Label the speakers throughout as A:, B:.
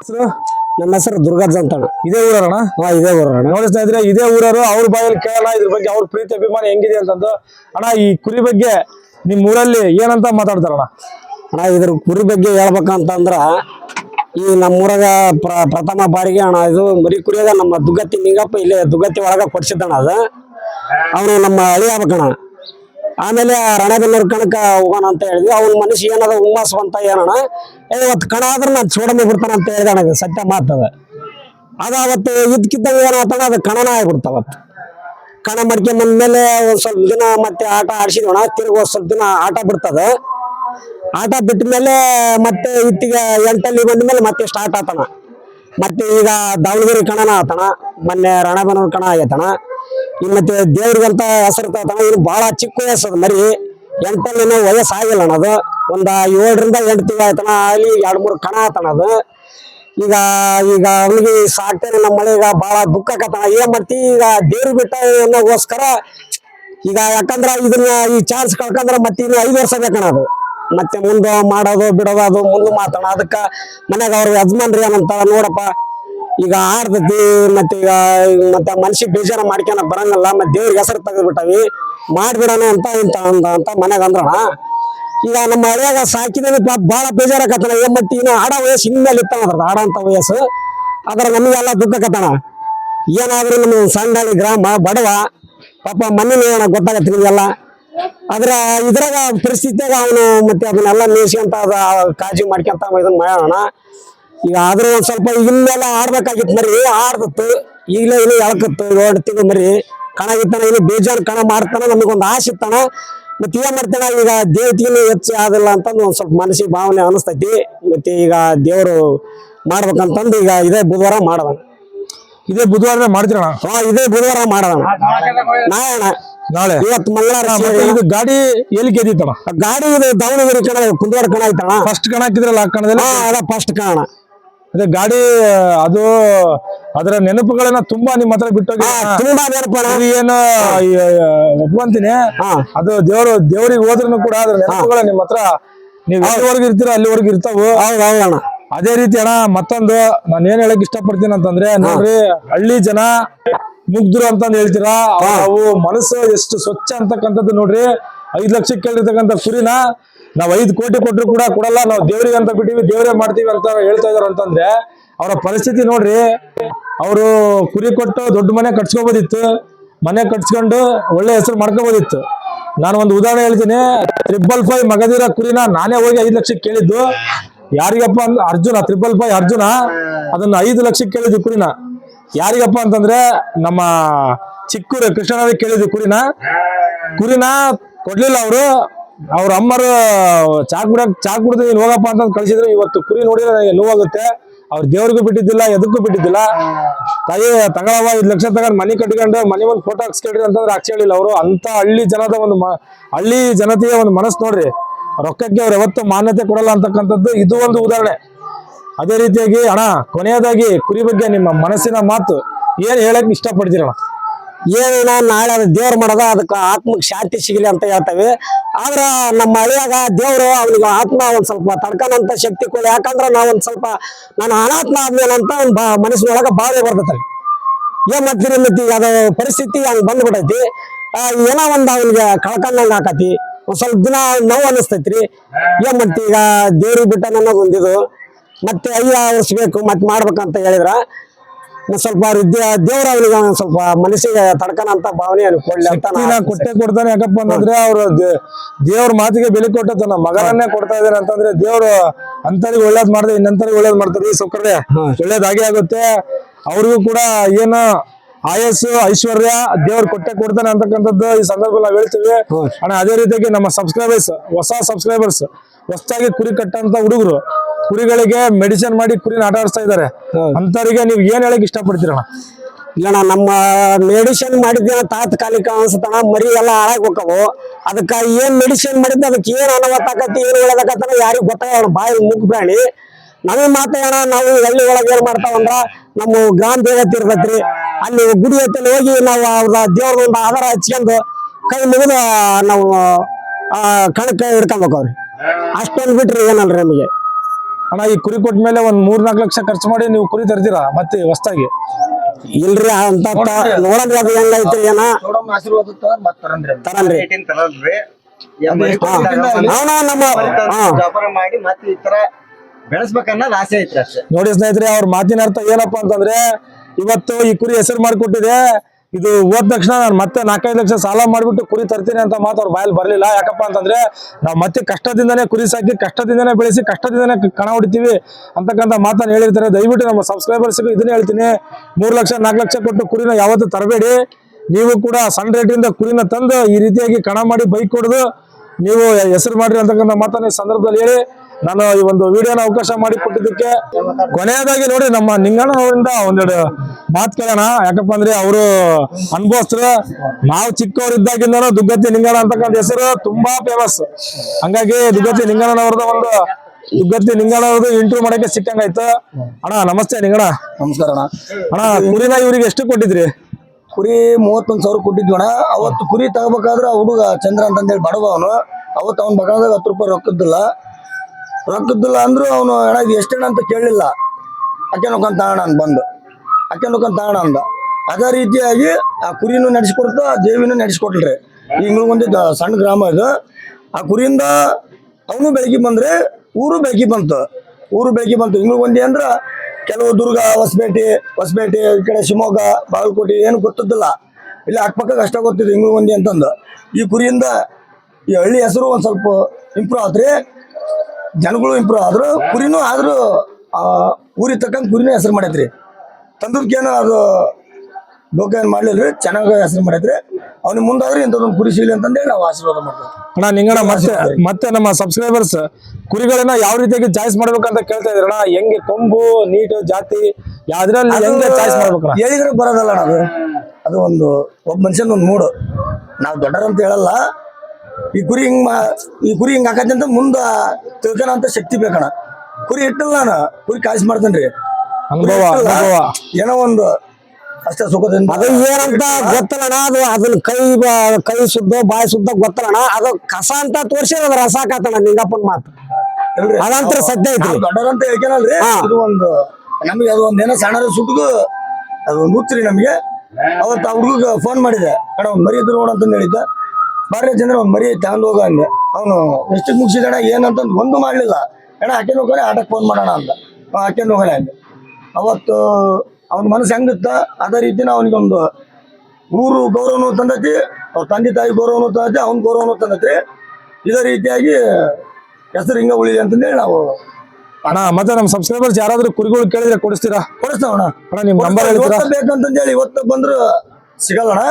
A: ಹೆಸರು?
B: ನನ್ನ ಹೆಸರು ದುರ್ಗಜ್ಜ ಅಂತ
A: ಇದೇ ಊರಣ್ಣ?
B: ಹಾ, ಇದೇ ಊರಣ್ಣ.
A: ನೋಡಿ ಸ್ನೇಹಿತರೆ, ಇದೇ ಊರವರು ಅವ್ರ ಬಾಯಲ್ಲಿ ಕೇಳೋಣ. ಇದ್ರ ಬಗ್ಗೆ ಅವ್ರ ಪ್ರೀತಿ, ಅಭಿಮಾನ ಹೆಂಗಿದೆ ಅಂತಂದು. ಅಣ್ಣ, ಈ ಕುರಿ ಬಗ್ಗೆ ನಿಮ್ ಊರಲ್ಲಿ ಏನಂತ ಮಾತಾಡ್ತಾರಣ್ಣ?
B: ಅಣ್ಣ, ಇದ್ರ ಕುರಿ ಬಗ್ಗೆ ಹೇಳ್ಬೇಕಂತಂದ್ರ, ಈ ನಮ್ಮೂರಾಗ ಪ್ರ, ಪ್ರಥಮ ಬಾರಿಗೆ ಅಣ್ಣ, ಇದು ಮರಿ ಕುರಿಯಾಗ ನಮ್ಮ ದುಗ್ಗತ್ತಿ ನಿಂಗಪ್ಪ ಇಲ್ಲಿ ದುಗ್ಗತ್ತಿ ಒಳಗ ಕೊಡ್ಸಿದ್ದಣ್ಣ ಅದು. ಅವನು ನಮ್ಮ ಹಳಿ ಆಗ್ಬೇಕಣ್ಣ. ಆಮೇಲೆ ರಣಬೆನ್ನೂರ್ ಕಣಕ ಹೋಗೋಣ ಅಂತ ಹೇಳಿದ್ವಿ. ಅವ್ನ ಮನಸ್ಸು ಏನದ ಹುಮ್ಮಸ್ ಅಂತ ಏನಣ್ಣ ಇವತ್ತು ಕಣ ಆದ್ರೆ ನಾನು ಚೂಡಮೆ ಬಿಡ್ತಾನ ಅಂತ ಹೇಳಿದ ಅಣ್ಣ ಸತ್ಯ ಮಾತದ ಅದ. ಅವತ್ತು ಇದ್ಕಿದ್ದಂಗೆ ಏನಾಗ್ತಾನೆ ಅದು ಕಣನ ಆಗ್ಬಿಡ್ತಾವತ್ತು ಕಣ ಮಾಡ್ಕೊಂಡ್ ಬಂದ್ಮೇಲೆ ಒಂದ್ ಸ್ವಲ್ಪ ದಿನ ಮತ್ತೆ ಆಟ ಆಡಿಸಿದೋಣ ತಿರ್ಗಿ ಒಂದ್ ಸ್ವಲ್ಪ ದಿನ ಆಟ ಬಿಡ್ತದ. ಆಟ ಬಿಟ್ಟ ಮೇಲೆ ಮತ್ತೆ ಇತ್ತಿಗೆ ಎಂಟಲ್ಲಿ ಬಂದ್ಮೇಲೆ ಮತ್ತೆ ಸ್ಟಾರ್ಟ್ ಆತಣ ಮತ್ತೆ ಈಗ ದಾವಣಗೆರೆ ಕಣನ ಆತಣ ಮೊನ್ನೆ ರಣಬೆನ್ನೂರು ಕಣ ಆಗೈತಣ ಈ ಮತ್ತೆ ದೇವ್ರಿಗಂತ ಹೆಸರು ಇದು ಬಹಳ ಚಿಕ್ಕ ವಯಸ್ಸದ ಮರಿ. ಎಂಟಲ್ಲಿನ ವಯಸ್ಸು ಆಗಿಲ್ಲ ಅಣ್ಣ ಅದು. ಒಂದ ಏಳರಿಂದ ಎಂಟು ತಿಂಗಳು ಆಯ್ತಣ ಅಲ್ಲಿ ಎರಡು ಮೂರು ಕಣ ಆತಣ ಅದು. ಈಗ ಈಗ ಅವನಿಗೆ ಸಾಕ್ತೇನೆ ನಮ್ಮ ಈಗ ಬಹಳ ದುಃಖ ಆಕತ್ತಣ ಏನ್ ಮಾಡ್ತಿ, ಈಗ ದೇವ್ರು ಬಿಟ್ಟ ಅನ್ನೋಗೋಸ್ಕರ, ಈಗ ಯಾಕಂದ್ರ ಇದನ್ನ ಈ ಚಾನ್ಸ್ ಕಳ್ಕಂದ್ರ ಮತ್ತೆ ಇನ್ನು ಐದು ವರ್ಷ ಬೇಕಣ ಅದು. ಮತ್ತೆ ಮುಂದೆ ಮಾಡೋದು, ಬಿಡೋದು, ಅದು ಮುಂದೆ ಮಾತಾಡೋಣ ಅದಕ್ಕೆ ಮನ್ಯಾಗ ಅವ್ರ ಯಜಮಾನ್ರಿ ಏನಂತ ನೋಡಪ್ಪ. ಈಗ ಆಡ್ತೈತಿ ಮತ್ತೆ ಈಗ ಮತ್ತೆ ಮನ್ಸಿಗೆ ಬೇಜಾರ ಮಾಡ್ಕೊಳ ಬರಂಗಲ್ಲ, ಮತ್ತೆ ದೇವ್ರಿಗೆ ಹೆಸರು ತೆಗೆದ್ಬಿಟ್ಟವಿ. ಮಾಡ್ಬಿಡೋಣ ಅಂತ ಇಂತ ಅಂತ ಅಂತ ಮನ್ಯಾಗ ಅಂದ್ರಣ ಈಗ ನಮ್ಮ ಹಳ್ಯಾಗ ಸಾಕಿದ್ರೆ ಪಾಪ ಭಾಳ ಬೇಜಾರಾಕತ್ತಣ ಏನ್ ಮತ್ತೆ ಇನ್ನು ಆಡ ವಯಸ್ಸು ಇನ್ಮೇಲೆ ಇತ್ತ ಅದ್ರದ್ದು ಆಡೋಂಥ ವಯಸ್ಸು. ಆದ್ರೆ ನಮಗೆಲ್ಲ ದುಃಖಕತ್ತಣ ಏನಾದ್ರೂ ನಮ್ಮ ಸಂಡಾಳಿ ಗ್ರಾಮ, ಬಡವ, ಪಾಪ ಮನೆ ನೋಡೋಣ ಗೊತ್ತಾಗತ್ತೆ ನಿಮಗೆಲ್ಲ. ಅದ್ರ ಇದ್ರಾಗ ಪರಿಸ್ಥಿತಿಯಾಗ ಅವನು ಮತ್ತೆ ಅದನ್ನೆಲ್ಲ ಮೇಯಿಸ್ಕೊಂತ ಕಾಳಜಿ ಮಾಡ್ಕೊಂತ ಇದನ್ನ ಮಾಡೋಣ. ಈಗ ಆದ್ರೂ ಒಂದ್ ಸ್ವಲ್ಪ ಇಲ್ಲೆಲ್ಲ ಆಡ್ಬೇಕಾಗಿತ್ತು ಮರಿ ಆಡ್ದತ್ತು. ಈಗಲೇ ಇಲ್ಲ ಎಳ್ಕತ್ತು ಎರಡು ತಿಂಗಳು ಮರಿ ಕಣಾಗಿತ್ತಾನ ಇಲ್ಲಿ ಬೇಜಾರು ಕಣ ಮಾಡ್ತಾನ ನಮಗೊಂದು ಆಸೆ ಇತ್ತಾನ. ಮತ್ತೆ ಏನ್ ಮಾಡ್ತಾನ ಈಗ ದೇವತಿಗೂ ಹೆಚ್ಚು ಆದಿಲ್ಲ ಅಂತಂದು ಒಂದ್ ಸ್ವಲ್ಪ ಮನಸ್ಸಿಗೆ ಭಾವನೆ ಅನಿಸ್ತೈತಿ. ಮತ್ತೆ ಈಗ ದೇವರು ಮಾಡ್ಬೇಕಂತಂದು ಈಗ ಇದೇ ಬುಧವಾರ ಮಾಡದ
A: ಇದೇ ಬುಧವಾರ ಮಾಡ್ತೀರಣ್ಣ
B: ಹಾ ಇದೇ ಬುಧವಾರ ಮಾಡದ ನಾಯಣ
A: ನಾಳೆ.
B: ಇವತ್ತು ಮಂಗಳವಾರ
A: ಇದು ಗಾಡಿ ಎಲ್ಲಿ ಗೆದ್ದಿತ್ತಣ್ಣ
B: ಗಾಡಿ ಇದು ದಾವಣಗೆರೆ ಕಣ ಕುಂದವಾಡ ಕಣ ಆಯ್ತಣ
A: ಫಸ್ಟ್ ಕಣ ಹಾಕಿದ್ರಲ್ಲ ಆ ಕಣದಲ್ಲಿ?
B: ಅದ ಫಸ್ಟ್ ಕಣ.
A: ಅದೇ ಗಾಡಿ ಅದು ಅದರ ನೆನಪುಗಳನ್ನ ತುಂಬಾ ನಿಮ್ ಹತ್ರ ಬಿಟ್ಟೋಗಿ
B: ತುಂಬಾ
A: ಏನು ಒಪ್ಕೊಂತೀನಿ. ಅದು ದೇವರು ದೇವ್ರಿಗೆ ಹೋದ್ರೂ ಕೂಡ ಅದ್ರ ನೆನಪುಗಳ ನಿಮ್ ಹತ್ರ ನೀವ್ ಎಲ್ಲಿವರೆಗೂ ಇರ್ತೀರ ಅಲ್ಲಿವರೆಗೂ ಇರ್ತಾವು. ಅದೇ ರೀತಿ ಅಣ್ಣ ಮತ್ತೊಂದು ನಾನು ಏನ್ ಹೇಳಕ್ ಇಷ್ಟಪಡ್ತೀನಿ ಅಂತಂದ್ರೆ ನೋಡ್ರಿ ಹಳ್ಳಿ ಜನ ಮುಗ್ಧರು ಅಂತಂದ್ ಹೇಳ್ತೀರಾ? ಅವು ಮನಸ್ಸು ಎಷ್ಟು ಸ್ವಚ್ಛ ಅಂತಕ್ಕಂಥದ್ದು ನೋಡ್ರಿ. ಐದ್ ಲಕ್ಷಕ್ಕೆ ಕೇಳಿರ್ತಕ್ಕಂಥ ಕುರಿನ ನಾವ್ ಐದು ಕೋಟಿ ಕೊಟ್ರು ಕೂಡ ಕೊಡಲ್ಲ, ನಾವು ದೇವ್ರಿಗೆ ಅಂತ ಬಿಟ್ಟಿವಿ, ದೇವ್ರೇ ಮಾಡ್ತೀವಿ ಅಂತ ಹೇಳ್ತಾ ಇದಾರೆ ಅಂತಂದ್ರೆ ಅವರ ಪರಿಸ್ಥಿತಿ ನೋಡ್ರಿ, ಅವರು ಕುರಿ ಕೊಟ್ಟು ದೊಡ್ಡ ಮನೆ ಕಟ್ಸ್ಕೊಬೋದಿತ್ತು, ಮನೆ ಕಟ್ಸ್ಕೊಂಡು ಒಳ್ಳೆ ಹೆಸರು ಮಾಡ್ಕೋಬೋದಿತ್ತು. ನಾನು ಒಂದು ಉದಾಹರಣೆ ಹೇಳ್ತೀನಿ ಟ್ರಿಬಲ್ ಫೈವ್ ಮಗದಿರ ಕುರಿನ ನಾನೇ ಹೋಗಿ ಐದು ಲಕ್ಷಕ್ಕೆ ಕೇಳಿದ್ದು. ಯಾರಿಗಪ್ಪ ಅಂದ್ರೆ ಅರ್ಜುನ ತ್ರಿಬಲ್ ಫೈವ್ ಅರ್ಜುನ, ಅದನ್ನ ಐದು ಲಕ್ಷಕ್ಕೆ ಕೇಳಿದ್ವಿ ಕುರಿನ. ಯಾರಿಗಪ್ಪ ಅಂತಂದ್ರೆ, ನಮ್ಮ ಚಿಕ್ಕೂರು ಕೃಷ್ಣನವ್ರಿಗೆ ಕೇಳಿದ್ವಿ ಕುರಿನ. ಕುರಿನ ಕೊಡ್ಲಿಲ್ಲ ಅವರು. ಅವ್ರ ಅಮ್ಮರು ಚಾ ಕುಡಕ್ ಚಾ ಕುಡ್ದು ಹೋಗಪ್ಪ ಅಂತ ಕಳಿಸಿದ್ರೆ. ಇವತ್ತು ಕುರಿ ನೋಡಿದ್ರೆ ನನಗೆ ನೋವಾಗುತ್ತೆ. ಅವ್ರ ದೇವ್ರಿಗೂ ಬಿಟ್ಟಿದ್ದಿಲ್ಲ, ಎದಕ್ಕೂ ಬಿಟ್ಟಿದ್ದಿಲ್ಲ. ತಾಯಿ ತಗೊಳವ ಐದು ಲಕ್ಷ ತಗೊಂಡು ಮನೆ ಕಟ್ಕೊಂಡು ಮನೆ ಒಂದು ಫೋಟೋ ಹಾಕ್ಸ್ಕೊಳ್ರಿ ಅಂತಂದ್ರೆ ಹಾಕ್ಸ್ಕೊಳ್ಳಿಲ್ಲ ಅವರು. ಅಂತ ಹಳ್ಳಿ ಜನದ ಒಂದು ಹಳ್ಳಿ ಜನತೆಯ ಒಂದು ಮನಸ್ಸು ನೋಡ್ರಿ. ರೊಕ್ಕಕ್ಕೆ ಅವ್ರು ಯಾವತ್ತು ಮಾನ್ಯತೆ ಕೊಡಲ್ಲ ಅಂತಕ್ಕಂಥದ್ದು ಇದು ಒಂದು ಉದಾಹರಣೆ. ಅದೇ ರೀತಿಯಾಗಿ ಅಣ್ಣ, ಕೊನೆಯದಾಗಿ ಕುರಿ ಬಗ್ಗೆ ನಿಮ್ಮ ಮನಸ್ಸಿನ ಮಾತು ಏನ್ ಹೇಳಕ್ ಇಷ್ಟಪಡ್ತೀರಣ್ಣ?
B: ಏನಿಲ್ಲ ನಾಳೆ ದೇವ್ರ ಮಾಡದ ಅದಕ್ಕೆ ಆತ್ಮಕ್ಕೆ ಶಾಂತಿ ಸಿಗಲಿ ಅಂತ ಹೇಳ್ತೇವೆ. ಆದ್ರ ನಮ್ಮ ಹಳಿಯಾಗ ದೇವ್ರು ಅವ್ನಿಗೆ ಆತ್ಮ ಒಂದ್ ಸ್ವಲ್ಪ ತಡ್ಕೊಂಡಂತ ಶಕ್ತಿ ಕೊಡಿ. ಯಾಕಂದ್ರ ನಾವ್ ಒಂದ್ ಸ್ವಲ್ಪ ನಾನು ಅನಾತ್ಮ ಆದ್ಮೇಲೆ ಅಂತ ಒಂದ್ ಬಾ ಮನಸ್ಸಿನೊಳಗ ಬಾವೆ ಬರ್ತೈತಿ ಏನ್ ಮಾಡ್ತೀರಿ ಮತ್ತೆ ಅದ ಪರಿಸ್ಥಿತಿ ಹಂಗ್ ಬಂದ್ಬಿಟ್ಟೈತಿ ಆ, ಏನೋ ಒಂದ್ ಅವ್ನಿಗೆ ಕಳ್ಕೊಂಡಂಗ ಹಾಕತಿ ಒಂದ್ ಸ್ವಲ್ಪ ದಿನ ನೋವು ಅನಿಸ್ತೈತ್ರಿ ಏನ್ ಮಾಡ್ತಿ ಈಗ ದೇವ್ರಿಗೆ ಬಿಟ್ಟ ಒಂದಿದು ಮತ್ತೆ ಐದು ವರ್ಷ ಬೇಕು ಮತ್ತೆ ಮಾಡ್ಬೇಕಂತ ಹೇಳಿದ್ರ. ಸ್ವಲ್ಪ ದೇವ್ರ ಅವನಿಗೆ ಒಂದ್ ಸ್ವಲ್ಪ ಮನಸ್ಸಿಗೆ ತಡ್ಕನ ಅಂತ ಭಾವನೆ ಅವ್ನಿಗೆ ಕೊಡ್ಲಿ ಅಂತ ನಾನು
A: ಕೊಟ್ಟೆ ಕೊಡ್ತಾನೆ ಯಾಕಪ್ಪ ಅಂತಂದ್ರೆ ಅವ್ರ ದೇವ್ರ ಮಾತಿಗೆ ಬೆಲೆ ಕೊಟ್ಟ ತನ್ನ ಮಗನನ್ನೇ ಕೊಡ್ತಾ ಇದಾರೆ ಅಂತಂದ್ರೆ ದೇವ್ರು ಅಂತರಿಗೆ ಒಳ್ಳೇದ್ ಮಾಡಿದ್ರೆ ಇನ್ನಂತರಿಗೆ ಒಳ್ಳೇದ್ ಮಾಡ್ತಾರೆ. ಸುಕ್ರೆ ಒಳ್ಳೇದಾಗೆ ಆಗುತ್ತೆ. ಅವ್ರಿಗೂ ಕೂಡ ಏನು ಆಯಸ್ಸು ಐಶ್ವರ್ಯ ದೇವ್ರ ಕೊಟ್ಟೆ ಕೊಡ್ತಾನೆ ಅಂತಕ್ಕಂಥದ್ದು ಈ ಸಂದರ್ಭದಲ್ಲಿ ನಾವು ಹೇಳ್ತೀವಿ. ಅಣ್ಣ ಅದೇ ರೀತಿಯಾಗಿ ನಮ್ಮ ಸಬ್ಸ್ಕ್ರೈಬರ್ಸ್ ಹೊಸ ಸಬ್ಸ್ಕ್ರೈಬರ್ಸ್ ಹೊಸದಾಗಿ ಕುರಿ ಕಟ್ಟಂತ ಹುಡುಗರು ಕುರಿಗಳಿಗೆ ಮೆಡಿಸಿನ್ ಮಾಡಿ ಕುರಿನ ಆಟ ಆಡಿಸ್ತಾ ಇದಾರೆ.
B: ಹೌದು.
A: ಅಂತವರಿಗೆ ನೀವು ಏನ್ ಹೇಳಕ್ ಇಷ್ಟಪಡ್ತೀರಣ್ಣ?
B: ಇಲ್ಲಣ್ಣ ನಮ್ಮ ಮೆಡಿಸಿನ್ ಮಾಡಿದ್ದೇನ ತಾತ್ಕಾಲಿಕ ಅನ್ಸುತ್ತಣ ಮರಿ ಎಲ್ಲ ಹಾಳಾಗಿ ಹೋಗವು ಅದಕ್ಕ ಏನ್ ಮೆಡಿಸಿನ್ ಮಾಡಿದ್ದ ಅದಕ್ಕೆ ಏನ್ ಅನವತ್ತಾಕತಿ ಏನ್ ಹೇಳಬೇಕಂತ ಯಾರಿಗೂ ಗೊತ್ತಾಗಲ್ಲ ಬಾಯಿ ಮುಗ್ ಪ್ರಾಣಿ ನಮಗೆ ಮಾತಾಡೋಣ ನಾವು ಹಳ್ಳಿ ಒಳಗೆ ಏನ್ ಮಾಡ್ತಾವಂದ್ರ ನಮ್ಮ ಗ್ರಾಮ ದೇವತೆ ಇರ್ಬೇಕ್ರಿ ಅಲ್ಲಿ ಗುಡಿ ಹತ್ತಲ್ಲಿ ಹೋಗಿ ನಾವು ಅವ್ರ ದೇವ್ರ ಒಂದು ಆಧಾರ ಹಚ್ಕೊಂಡು ಕೈ ಮುಗಿದ ನಾವು ಆ ಕಣಕ್ಕೆ ಹಿಡ್ಕೊಬೇಕು ಅವ್ರಿ. ಅಷ್ಟೊಂದು ಬಿಟ್ರಿ ಏನಲ್ರಿ ನಮಗೆ?
A: ಅಣ್ಣ ಈ ಕುರಿ ಕೊಟ್ಟ ಮೇಲೆ ಒಂದ್ ಮೂರ್ ನಾಲ್ಕು ಲಕ್ಷ ಖರ್ಚು ಮಾಡಿ ನೀವು ಕುರಿ ತರ್ತೀರಾ ಮತ್ತೆ ಹೊಸ್ತಾಗಿ
B: ಇಲ್ರಿ ಅಂತ ನೋಡಂಗ ಅದು ಹೆಂಗೈತ್ರಿ ಏನ
C: ಆಶೀರ್ವಾದ ತಗೊಂಡ್ ಮತ್ತ್ ತರಂದ್ರಿ ಅಂತ.
B: ತರನ್ರಿ ಅವನ ನಮ್ಮ ಹಾ.
C: ಮಾಡಿ ಮತ್ತೆ ಈ ತರ ಬೆಳೆಸ್ಬೇಕನ್ನೋದು ಆಸೆ ಐತ್ರಿ ಅಷ್ಟೇ.
A: ನೋಡಿ ಸ್ನೇಹಿತರೆ ಅವ್ರ ಮಾತಿನ ಅರ್ಥ ಏನಪ್ಪಾ ಅಂತಂದ್ರೆ ಇವತ್ತು ಈ ಕುರಿ ಹೆಸರು ಮಾಡಿಕೊಟ್ಟಿದೆ. ಇದು ಹೋದ ತಕ್ಷಣ ನಾನು ಮತ್ತೆ ನಾಲ್ಕೈದು ಲಕ್ಷ ಸಾಲ ಮಾಡಿಬಿಟ್ಟು ಕುರಿ ತರ್ತೀನಿ ಅಂತ ಮಾತು ಅವ್ರ ಬಾಯಲ್ಲಿ ಬರಲಿಲ್ಲ. ಯಾಕಪ್ಪ ಅಂತಂದ್ರೆ ನಾವು ಮತ್ತೆ ಕಷ್ಟದಿಂದನೇ ಕುರಿ ಸಾಕಿ, ಕಷ್ಟದಿಂದನೇ ಬೆಳೆಸಿ, ಕಷ್ಟದಿಂದನೇ ಕಣ ಹೊಡಿತೀವಿ ಅಂತಕ್ಕಂಥ ಮಾತನ್ನು ಹೇಳಿರ್ತಾರೆ. ದಯವಿಟ್ಟು ನಮ್ಮ ಸಬ್ಸ್ಕ್ರೈಬರ್ಸ್ಗೂ ಇದನ್ನೇ ಹೇಳ್ತೀನಿ. ಮೂರು ಲಕ್ಷ, ನಾಲ್ಕು ಲಕ್ಷ ಕೊಟ್ಟು ಕುರಿನ ಯಾವತ್ತೂ ತರಬೇಡಿ. ನೀವು ಕೂಡ ಸಣ್ಣ ರೇಟಿಂದ ಕುರಿನ ತಂದು ಈ ರೀತಿಯಾಗಿ ಕಣ ಮಾಡಿ, ಬೈಕ್ ಕೊಡೋದು ನೀವು ಹೆಸರು ಮಾಡಿರಿ ಅಂತಕ್ಕಂಥ ಮಾತನ್ನ ಸಂದರ್ಭದಲ್ಲಿ ಹೇಳಿ. ನಾನು ಈ ಒಂದು ವಿಡಿಯೋನ ಅವಕಾಶ ಮಾಡಿ ಕೊಟ್ಟಿದ್ದಕ್ಕೆ ಕೊನೆಯದಾಗಿ ನೋಡಿ ನಮ್ಮ ನಿಂಗಣ್ಣ ಅವರಿಂದ ಒಂದೆರಡು ಮಾತು ಕೇಳೋಣ. ಯಾಕಪ್ಪ ಅಂದ್ರೆ ಅವರು ಅನುಭವಸ್ಥರು. ನಾವು ಚಿಕ್ಕವರಿದ್ದಾಗಿಂದನೂ ದುಗ್ಗತಿ ನಿಂಗಣ ಅಂತಕ್ಕಂಥ ಹೆಸರು ತುಂಬಾ ಫೇಮಸ್ ಹಂಗಾಗಿ ದುಗ್ಗತಿ ನಿಂಗಣ್ಣನವ್ರದ ಒಂದು ದುಗ್ಗತಿ ನಿಂಗಣ್ಣವ್ರದ್ದು ಇಂಟರ್ವ್ಯೂ ಮಾಡಕ್ಕೆ ಸಿಕ್ಕಂಗಾಯ್ತು. ಅಣ್ಣ ನಮಸ್ತೆ ನಿಂಗಣ
C: ನಮಸ್ಕಾರ ಅಣ್ಣ.
A: ಅಣ್ಣ ಕುರಿನ ಇವ್ರಿಗೆ ಎಷ್ಟು ಕೊಟ್ಟಿದ್ರಿ?
C: ಕುರಿ ಮೂವತ್ತೊಂದು ಸಾವಿರ ಕೊಟ್ಟಿದ್ವಿ ಅಣ್ಣ. ಅವತ್ತು ಕುರಿ ತಗೋಬೇಕಾದ್ರೆ ಹುಡುಗ ಚಂದ್ರ ಅಂತಂದೇಳಿ ಬಡವ ಅವನು. ಅವತ್ತು ಅವ್ನು ಬಗಲದಾಗ ಹತ್ತು ರೂಪಾಯಿ ರೊಕ್ಕದ್ದಿಲ್ಲ. ರೊಕ್ಕದ್ದಿಲ್ಲ ಅಂದ್ರು ಅವನು ಅಣ್ಣ ಇದು ಎಷ್ಟಣ್ಣ ಅಂತ ಕೇಳಲಿಲ್ಲ ಅಕ್ಕೆ ನೋಕೊಂಡ್ ತಗೋಣ ಅಂತ ಬಂದು. ಅಕ್ಕೆ ನೋಕೊಂಡ್ ತಗೋಣ ಅಂದ. ಅದೇ ರೀತಿಯಾಗಿ ಆ ಕುರಿನೂ ನಡೆಸ್ಕೊಡ್ತಾ, ಆ ದೇವಿನೂ ನಡೆಸ್ಕೊಟ್ಲ್ರಿ. ಈಗ ಒಂದು ಸಣ್ಣ ಗ್ರಾಮ ಇದು. ಆ ಕುರಿಯಿಂದ ಅವನು ಬೆಳಗ್ಗೆ ಬಂದ್ರೆ ಊರು ಬೆಳಗ್ಗೆ ಬಂತು. ಊರು ಬೆಳಗ್ಗೆ ಬಂತು. ಇನ್ನು ಒಂದಿ ಅಂದ್ರ ಕೆಲವು ದುರ್ಗ, ಹೊಸಪೇಟೆ ಹೊಸಪೇಟೆ, ಈ ಕಡೆ ಶಿವಮೊಗ್ಗ, ಬಾಗಲಕೋಟೆ ಏನು ಗೊತ್ತಿದ್ದಿಲ್ಲ. ಇಲ್ಲಿ ಅಕ್ಕಪಕ್ಕ ಅಷ್ಟ ಗೊತ್ತಿದ್ದು ಹಿಂಗ್ ಒಂದಿ ಅಂತಂದು. ಈ ಕುರಿಯಿಂದ ಈ ಹಳ್ಳಿ ಹೆಸರು ಒಂದು ಸ್ವಲ್ಪ ಇಂಪ್ರೂವ್ ಆತ್ರಿ. ಜನಗಳು ಇಂಪ್ರೂವ್ ಆದ್ರು ಕುರಿನೂ ಆದ್ರೂ ಆ ಊರಿಗೆ ತಕ್ಕಂಗೆ ಕುರಿನೂ ಹೆಸರು ಮಾಡೈತ್ರಿ. ತಂದದ್ಕೇನು ಅದು ಲೋಕ ಏನು ಮಾಡ್ಲಿಲ್ಲ ರೀ ಚೆನ್ನಾಗಿ ಹೆಸರು ಮಾಡೈತ್ರಿ. ಅವ್ನಿಗೆ ಮುಂದಾದ್ರೆ ಇಂಥದೊಂದು ಕುರಿ ಸಿಗಲಿ ಅಂತಂದೇಳಿ ನಾವು ಆಶೀರ್ವಾದ ಮಾಡ್ತೀವಿ.
A: ಅಣ್ಣ ನಿಂಗಣ್ಣ ಮತ್ತೆ ಮತ್ತೆ ನಮ್ಮ ಸಬ್ಸ್ಕ್ರೈಬರ್ಸ್ ಕುರಿಗಳನ್ನ ಯಾವ ರೀತಿಯಾಗಿ ಚಾಯ್ಸ್ ಮಾಡ್ಬೇಕಂತ ಕೇಳ್ತಾ ಇದ್ರಣ್ಣ ಹೆಂಗೆ ಕೊಂಬು ನೀಟು ಜಾತಿ ಯಾವ್ದ್ರಲ್ಲಿ ಹೆಂಗೆ ಚಾಯ್ಸ್ ಮಾಡ್ಬೇಕು
C: ಹೇಳಿದ್ರೆ ಬರೋದಲ್ಲ ಅಣ್ಣ ಅದು. ಅದು ಒಂದು ಒಬ್ಬ ಮನುಷ್ಯನ ಒಂದು ಮೂಡು. ನಾವು ದೊಡ್ಡರಂತ ಹೇಳಲ್ಲ ಈ ಕುರಿ ಹಿಂಗ್ ಮಾ ಈ ಕುರಿ ಹಿಂಗ್ ಹಾಕತ್ತೆ ಅಂತ ಮುಂದ ತಿಳ್ಕೊಳ ಅಂತ ಶಕ್ತಿ ಬೇಕಣ್ಣ ಕುರಿ ಇಟ್ಟಲ್ಲ ನಾನು ಕುರಿ ಕಾಯಿಸಿ ಮಾಡ್ತೇನ್ರಿ
A: ಅನುಭವ ಅನುಭವ.
C: ಏನೋ ಒಂದು ಅಷ್ಟೇ ಸುಖದಿಂದ
B: ಅದು ಏನಂತ ಗೊತ್ತಲ್ಲಣ ಅದು ಅದನ್ನ ಕೈ ಬ- ಕೈ ಸುದ್ದ ಬಾಯಿ ಸುದ್ದ ಗೊತ್ತಲ್ಲಣ ಅದು ಕಸ ಅಂತ ತೋರ್ಸಿ ಅದು ರಸ ಹಾಕತ್ತಣ್ಣ ನಿಂಗಪ್ಪನ ಮಾತು.
C: ಇಲ್ರಿ,
B: ಅದಂತ್ರ ಸತ್ಯ ಐತ್ರಿ.
C: ನಾವು ದೊಡ್ಡರಂತ ಹೇಳ್ಕೊಳಲ್ರಿ
B: ಹಾ.
C: ಇದು ಒಂದು ನಮಗೆ ಅದು ಒಂದ್ ಏನೋ ಸಣ್ಣ ಸುಟ್ಟು ಅದು ಒಂದು ಹುಚ್ಚ್ರಿ ನಮಗೆ. ಅವತ್ತು ಆ ಹುಡುಗ ಫೋನ್ ಮಾಡಿದೆ ಅಣ್ಣ ಒಂದ್ ಮರಿ ಇದ್ರು ನೋಡು ಅಂತಂದು ಹೇಳಿದ್ದ. ಬಾರ್ರಿ ಚಂದ್ರ ಒಂದು ಮರಿ ತಗೊಂಡ್ ಹೋಗ ಅಂದೆ. ಅವನು ಎಷ್ಟಕ್ಕೆ ಮುಗಿಸಿದಣ ಏನಂತಂದು ಒಂದು ಮಾಡಲಿಲ್ಲ. ಅಣ್ಣ ಹಾಕ್ಯಂಡ್ ಹೋಗೋಣ ಆಟಕ್ಕೆ ಫೋನ್ ಮಾಡೋಣ ಅಂತ ಹಾಕ್ಯಂಡ್ ಹೋಗೋಣ ಅಂದೆ. ಅವತ್ತು ಅವನ ಮನಸ್ಸು ಹೆಂಗಿತ್ತ? ಅದೇ ರೀತಿನ ಅವನಿಗೊಂದು ಊರು ಗೌರವನು ತಂದತಿ ಅವ್ರ ತಂದೆ ತಾಯಿ ಗೌರವನು ತಂದತಿ ಅವ್ನ ಗೌರವನು ತಂದತಿ ಇದೇ ರೀತಿಯಾಗಿ ಹೆಸರು ಹಿಂಗೆ ಉಳಿದೆ ಅಂತಂದೇಳಿ ನಾವು
A: ಅಣ್ಣ ಮತ್ತೆ ನಮ್ಮ ಸಬ್ಸ್ಕ್ರೈಬರ್ಸ್ ಯಾರಾದ್ರೂ ಕುರಿಗಳು ಕೇಳಿದ್ರೆ ಕೊಡಿಸ್ತೀರಾ?
C: ಕೊಡಿಸ್ತಾವಣ್ಣ
A: ಅಣ್ಣ. ನಿಮ್ಮ ನಂಬರ್
C: ಬೇಕಂತಂದೇಳಿ ಇವತ್ತು ಬಂದ್ರು ಸಿಗಲ್ಲಣ್ಣ.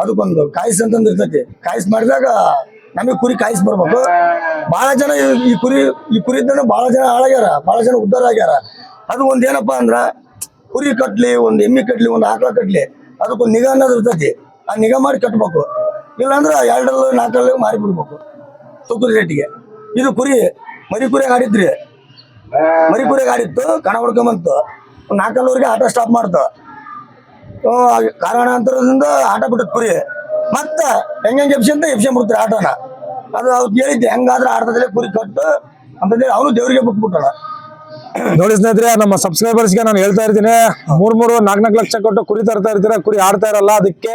C: ಅದಕ್ಕೊಂದು ಕಾಯಿಸ್ ಅಂತಂದ್ ಇರ್ತೈತಿ ಕಾಯಿಸ್ ಮಾಡಿದಾಗ ನಮಗೆ ಕುರಿ ಕಾಯಿಸ್ ಬರ್ಬೇಕು. ಬಹಳ ಜನ ಈ- ಕುರಿ, ಈ ಕುರಿದ್ದನ ಬಹಳ ಜನ ಹಾಳಾಗ್ಯಾರ. ಬಹಳ ಜನ ಉದ್ದಾರ ಆಗ್ಯಾರ. ಅದು ಒಂದ್ ಏನಪ್ಪಾ ಅಂದ್ರ, ಕುರಿ ಕಟ್ಲಿ, ಒಂದ್ ಎಮ್ಮಿ ಕಟ್ಲಿ, ಒಂದ್ ಆಕಳ ಕಟ್ಲಿ, ಅದಕ್ಕೊಂದು ನಿಗಾ ಅನ್ನೋದು ಇರ್ತೈತಿ. ಆ ನಿಗಾ ಮಾಡಿ ಕಟ್ಬೇಕು. ಇಲ್ಲಾಂದ್ರ ಎರಡಲ್ಲ ನಾಲ್ಕಲ್ಲ ಮಾರಿ ಬಿಡ್ಬೇಕು ತುಕುರಿ ರೇಟಿಗೆ. ಇದು ಕುರಿ, ಮರಿ ಕುರಿಯಾಗ ಆಡಿದ್ರಿ? ಮರಿ ಕುರಿಯಾಗ ಆಡಿತ್ತು, ಕಣ ಹೊಡ್ಕೊಂಬಂತು. ಒಂದ್ ನಾಲ್ಕಲ್ಲೂರಿಗೆ ಆಟ ಸ್ಟಾಪ್ ಮಾಡ್ತು. ಕಾರಣಾಂತರದಿಂದ ಆಟ ಬಿಟ್ಟದ್ ಪುರಿ. ಮತ್ತೆ ಹೆಂಗೆ ಎಪ್ಸಿ ಅಂತ ಎಪ್ಸಿ ಬಿಡ್ತಾರೆ ಆಟನ. ಅದು ಅವ್ರು ಹೇಳಿದ್ದೆ ಹೆಂಗಾದ್ರೆ ಆಡ್ತದ್ರೆ ಕುರಿ ಕಟ್ಟು. ಅಂತಂದೇಳಿ ಅವನು ದೇವ್ರಿಗೆ ಬಿಟ್ಬಿಟ್ಟಣ
A: ನೋಡಿ ಸ್ನೇಹಿತರೆ ನಮ್ಮ ಸಬ್ಸ್ಕ್ರೈಬರ್ಸ್ಗೆ ನಾನು ಹೇಳ್ತಾ ಇರ್ತೀನಿ ಮೂರ್ ಮೂರು ನಾಲ್ಕ್ ನಾಲ್ಕು ಲಕ್ಷ ಕೊಟ್ಟು ಕುರಿ ತರ್ತಾ ಇರ್ತೀರ ಕುರಿ ಆಡ್ತಾ ಇರಲ್ಲ ಅದಕ್ಕೆ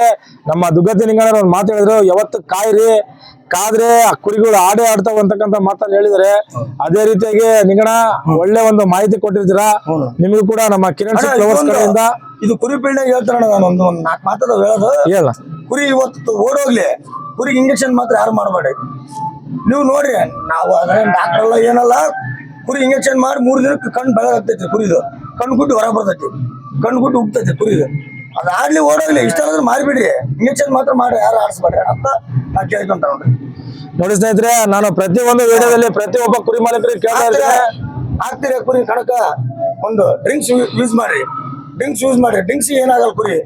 A: ನಮ್ಮ ದುಗ್ಗತಿ ನಿಂಗಣ್ಣ ಒಂದು ಮಾತು ಹೇಳಿದ್ರು ಯಾವತ್ತು ಕಾಯ್ರಿ ಕಾದ್ರೆ ಆ ಕುರಿಗಳು ಆಡೇ ಆಡ್ತಾವ ಅಂತಕ್ಕಂತ ಮಾತನ್ನ ಹೇಳಿದ್ರೆ ಅದೇ ರೀತಿಯಾಗಿ ನಿಂಗಣ ಒಳ್ಳೆ ಒಂದು ಮಾಹಿತಿ ಕೊಟ್ಟಿರ್ತೀರಾ ನಿಮಗೂ ಕೂಡ ನಮ್ಮ ಕಿರಣ್ ಕಡೆಯಿಂದ
C: ಇದು ಕುರಿ ಪೀಳ್ನಾಗ ಹೇಳ್ತಾರಣ್ಣ ನಾನು ಒಂದು ಒಂದು ನಾಲ್ಕು ಮಾತದ ಹೇಳೋದು.
A: ಹೇಳ.
C: ಕುರಿ ಇವತ್ತು ಓಡೋಗ್ಲಿ ಕುರಿಗೆ ಇಂಜೆಕ್ಷನ್ ಮಾತ್ರ ಯಾರು ಮಾಡಬೇಡಿ. ನೀವು ನೋಡ್ರಿ ನಾವು ಅದ್ರ ಡಾಕ್ಟರ್ ಏನಲ್ಲ ಕುರಿ ಇಂಜೆಕ್ಷನ್ ಮಾಡಿ ಮೂರು ದಿನಕ್ಕೆ ಕಣ್ಣು ಬೆಳಗಾಗ್ತೈತಿ ಕುರಿದು. ಕಣ್ಣು ಗುಟ್ಟು ಹೊರ ಬರ್ತೈತಿ. ಕಣ್ಣು ಗುಟ್ಟು ಉಗ್ತೈತಿ ಕುರಿದು. ಅದು ಆಡ್ಲಿ ಓಡೋಗ್ಲಿ ಇಷ್ಟ ಆದ್ರೆ ಮಾರಿಬಿಡ್ರಿ. ಇಂಜೆಕ್ಷನ್ ಮಾತ್ರ ಮಾಡಿ ಯಾರು ಆಡಿಸ್ಬೇಡ್ರಿ ಅಂತ ನಾ ಕೇಳ್ಕೊಂತ ನೋಡ್ರಿ.
A: ನೋಡಿ ಸ್ನೇಹಿತರೆ ನಾನು ಪ್ರತಿ ಒಂದು ವಿಡಿಯೋದಲ್ಲಿ ಒಬ್ಬ ಕುರಿ ಮಾಲೀಕರಿಗೆ ಕೇಳ್ತಾ
C: ಹಾಕ್ತೀರಿ ಕುರಿ ಕಣಕ ಒಂದು ಡ್ರಿಂಕ್ಸ್ ಯೂಸ್ ಮಾಡ್ರಿ. ಡ್ರಿಂಕ್ಸ್ ಯೂಸ್ ಮಾಡ್ರಿ. ಡ್ರಿಂಕ್ಸ್ ಏನಾಗಲ್ಲ ಕುರಿ.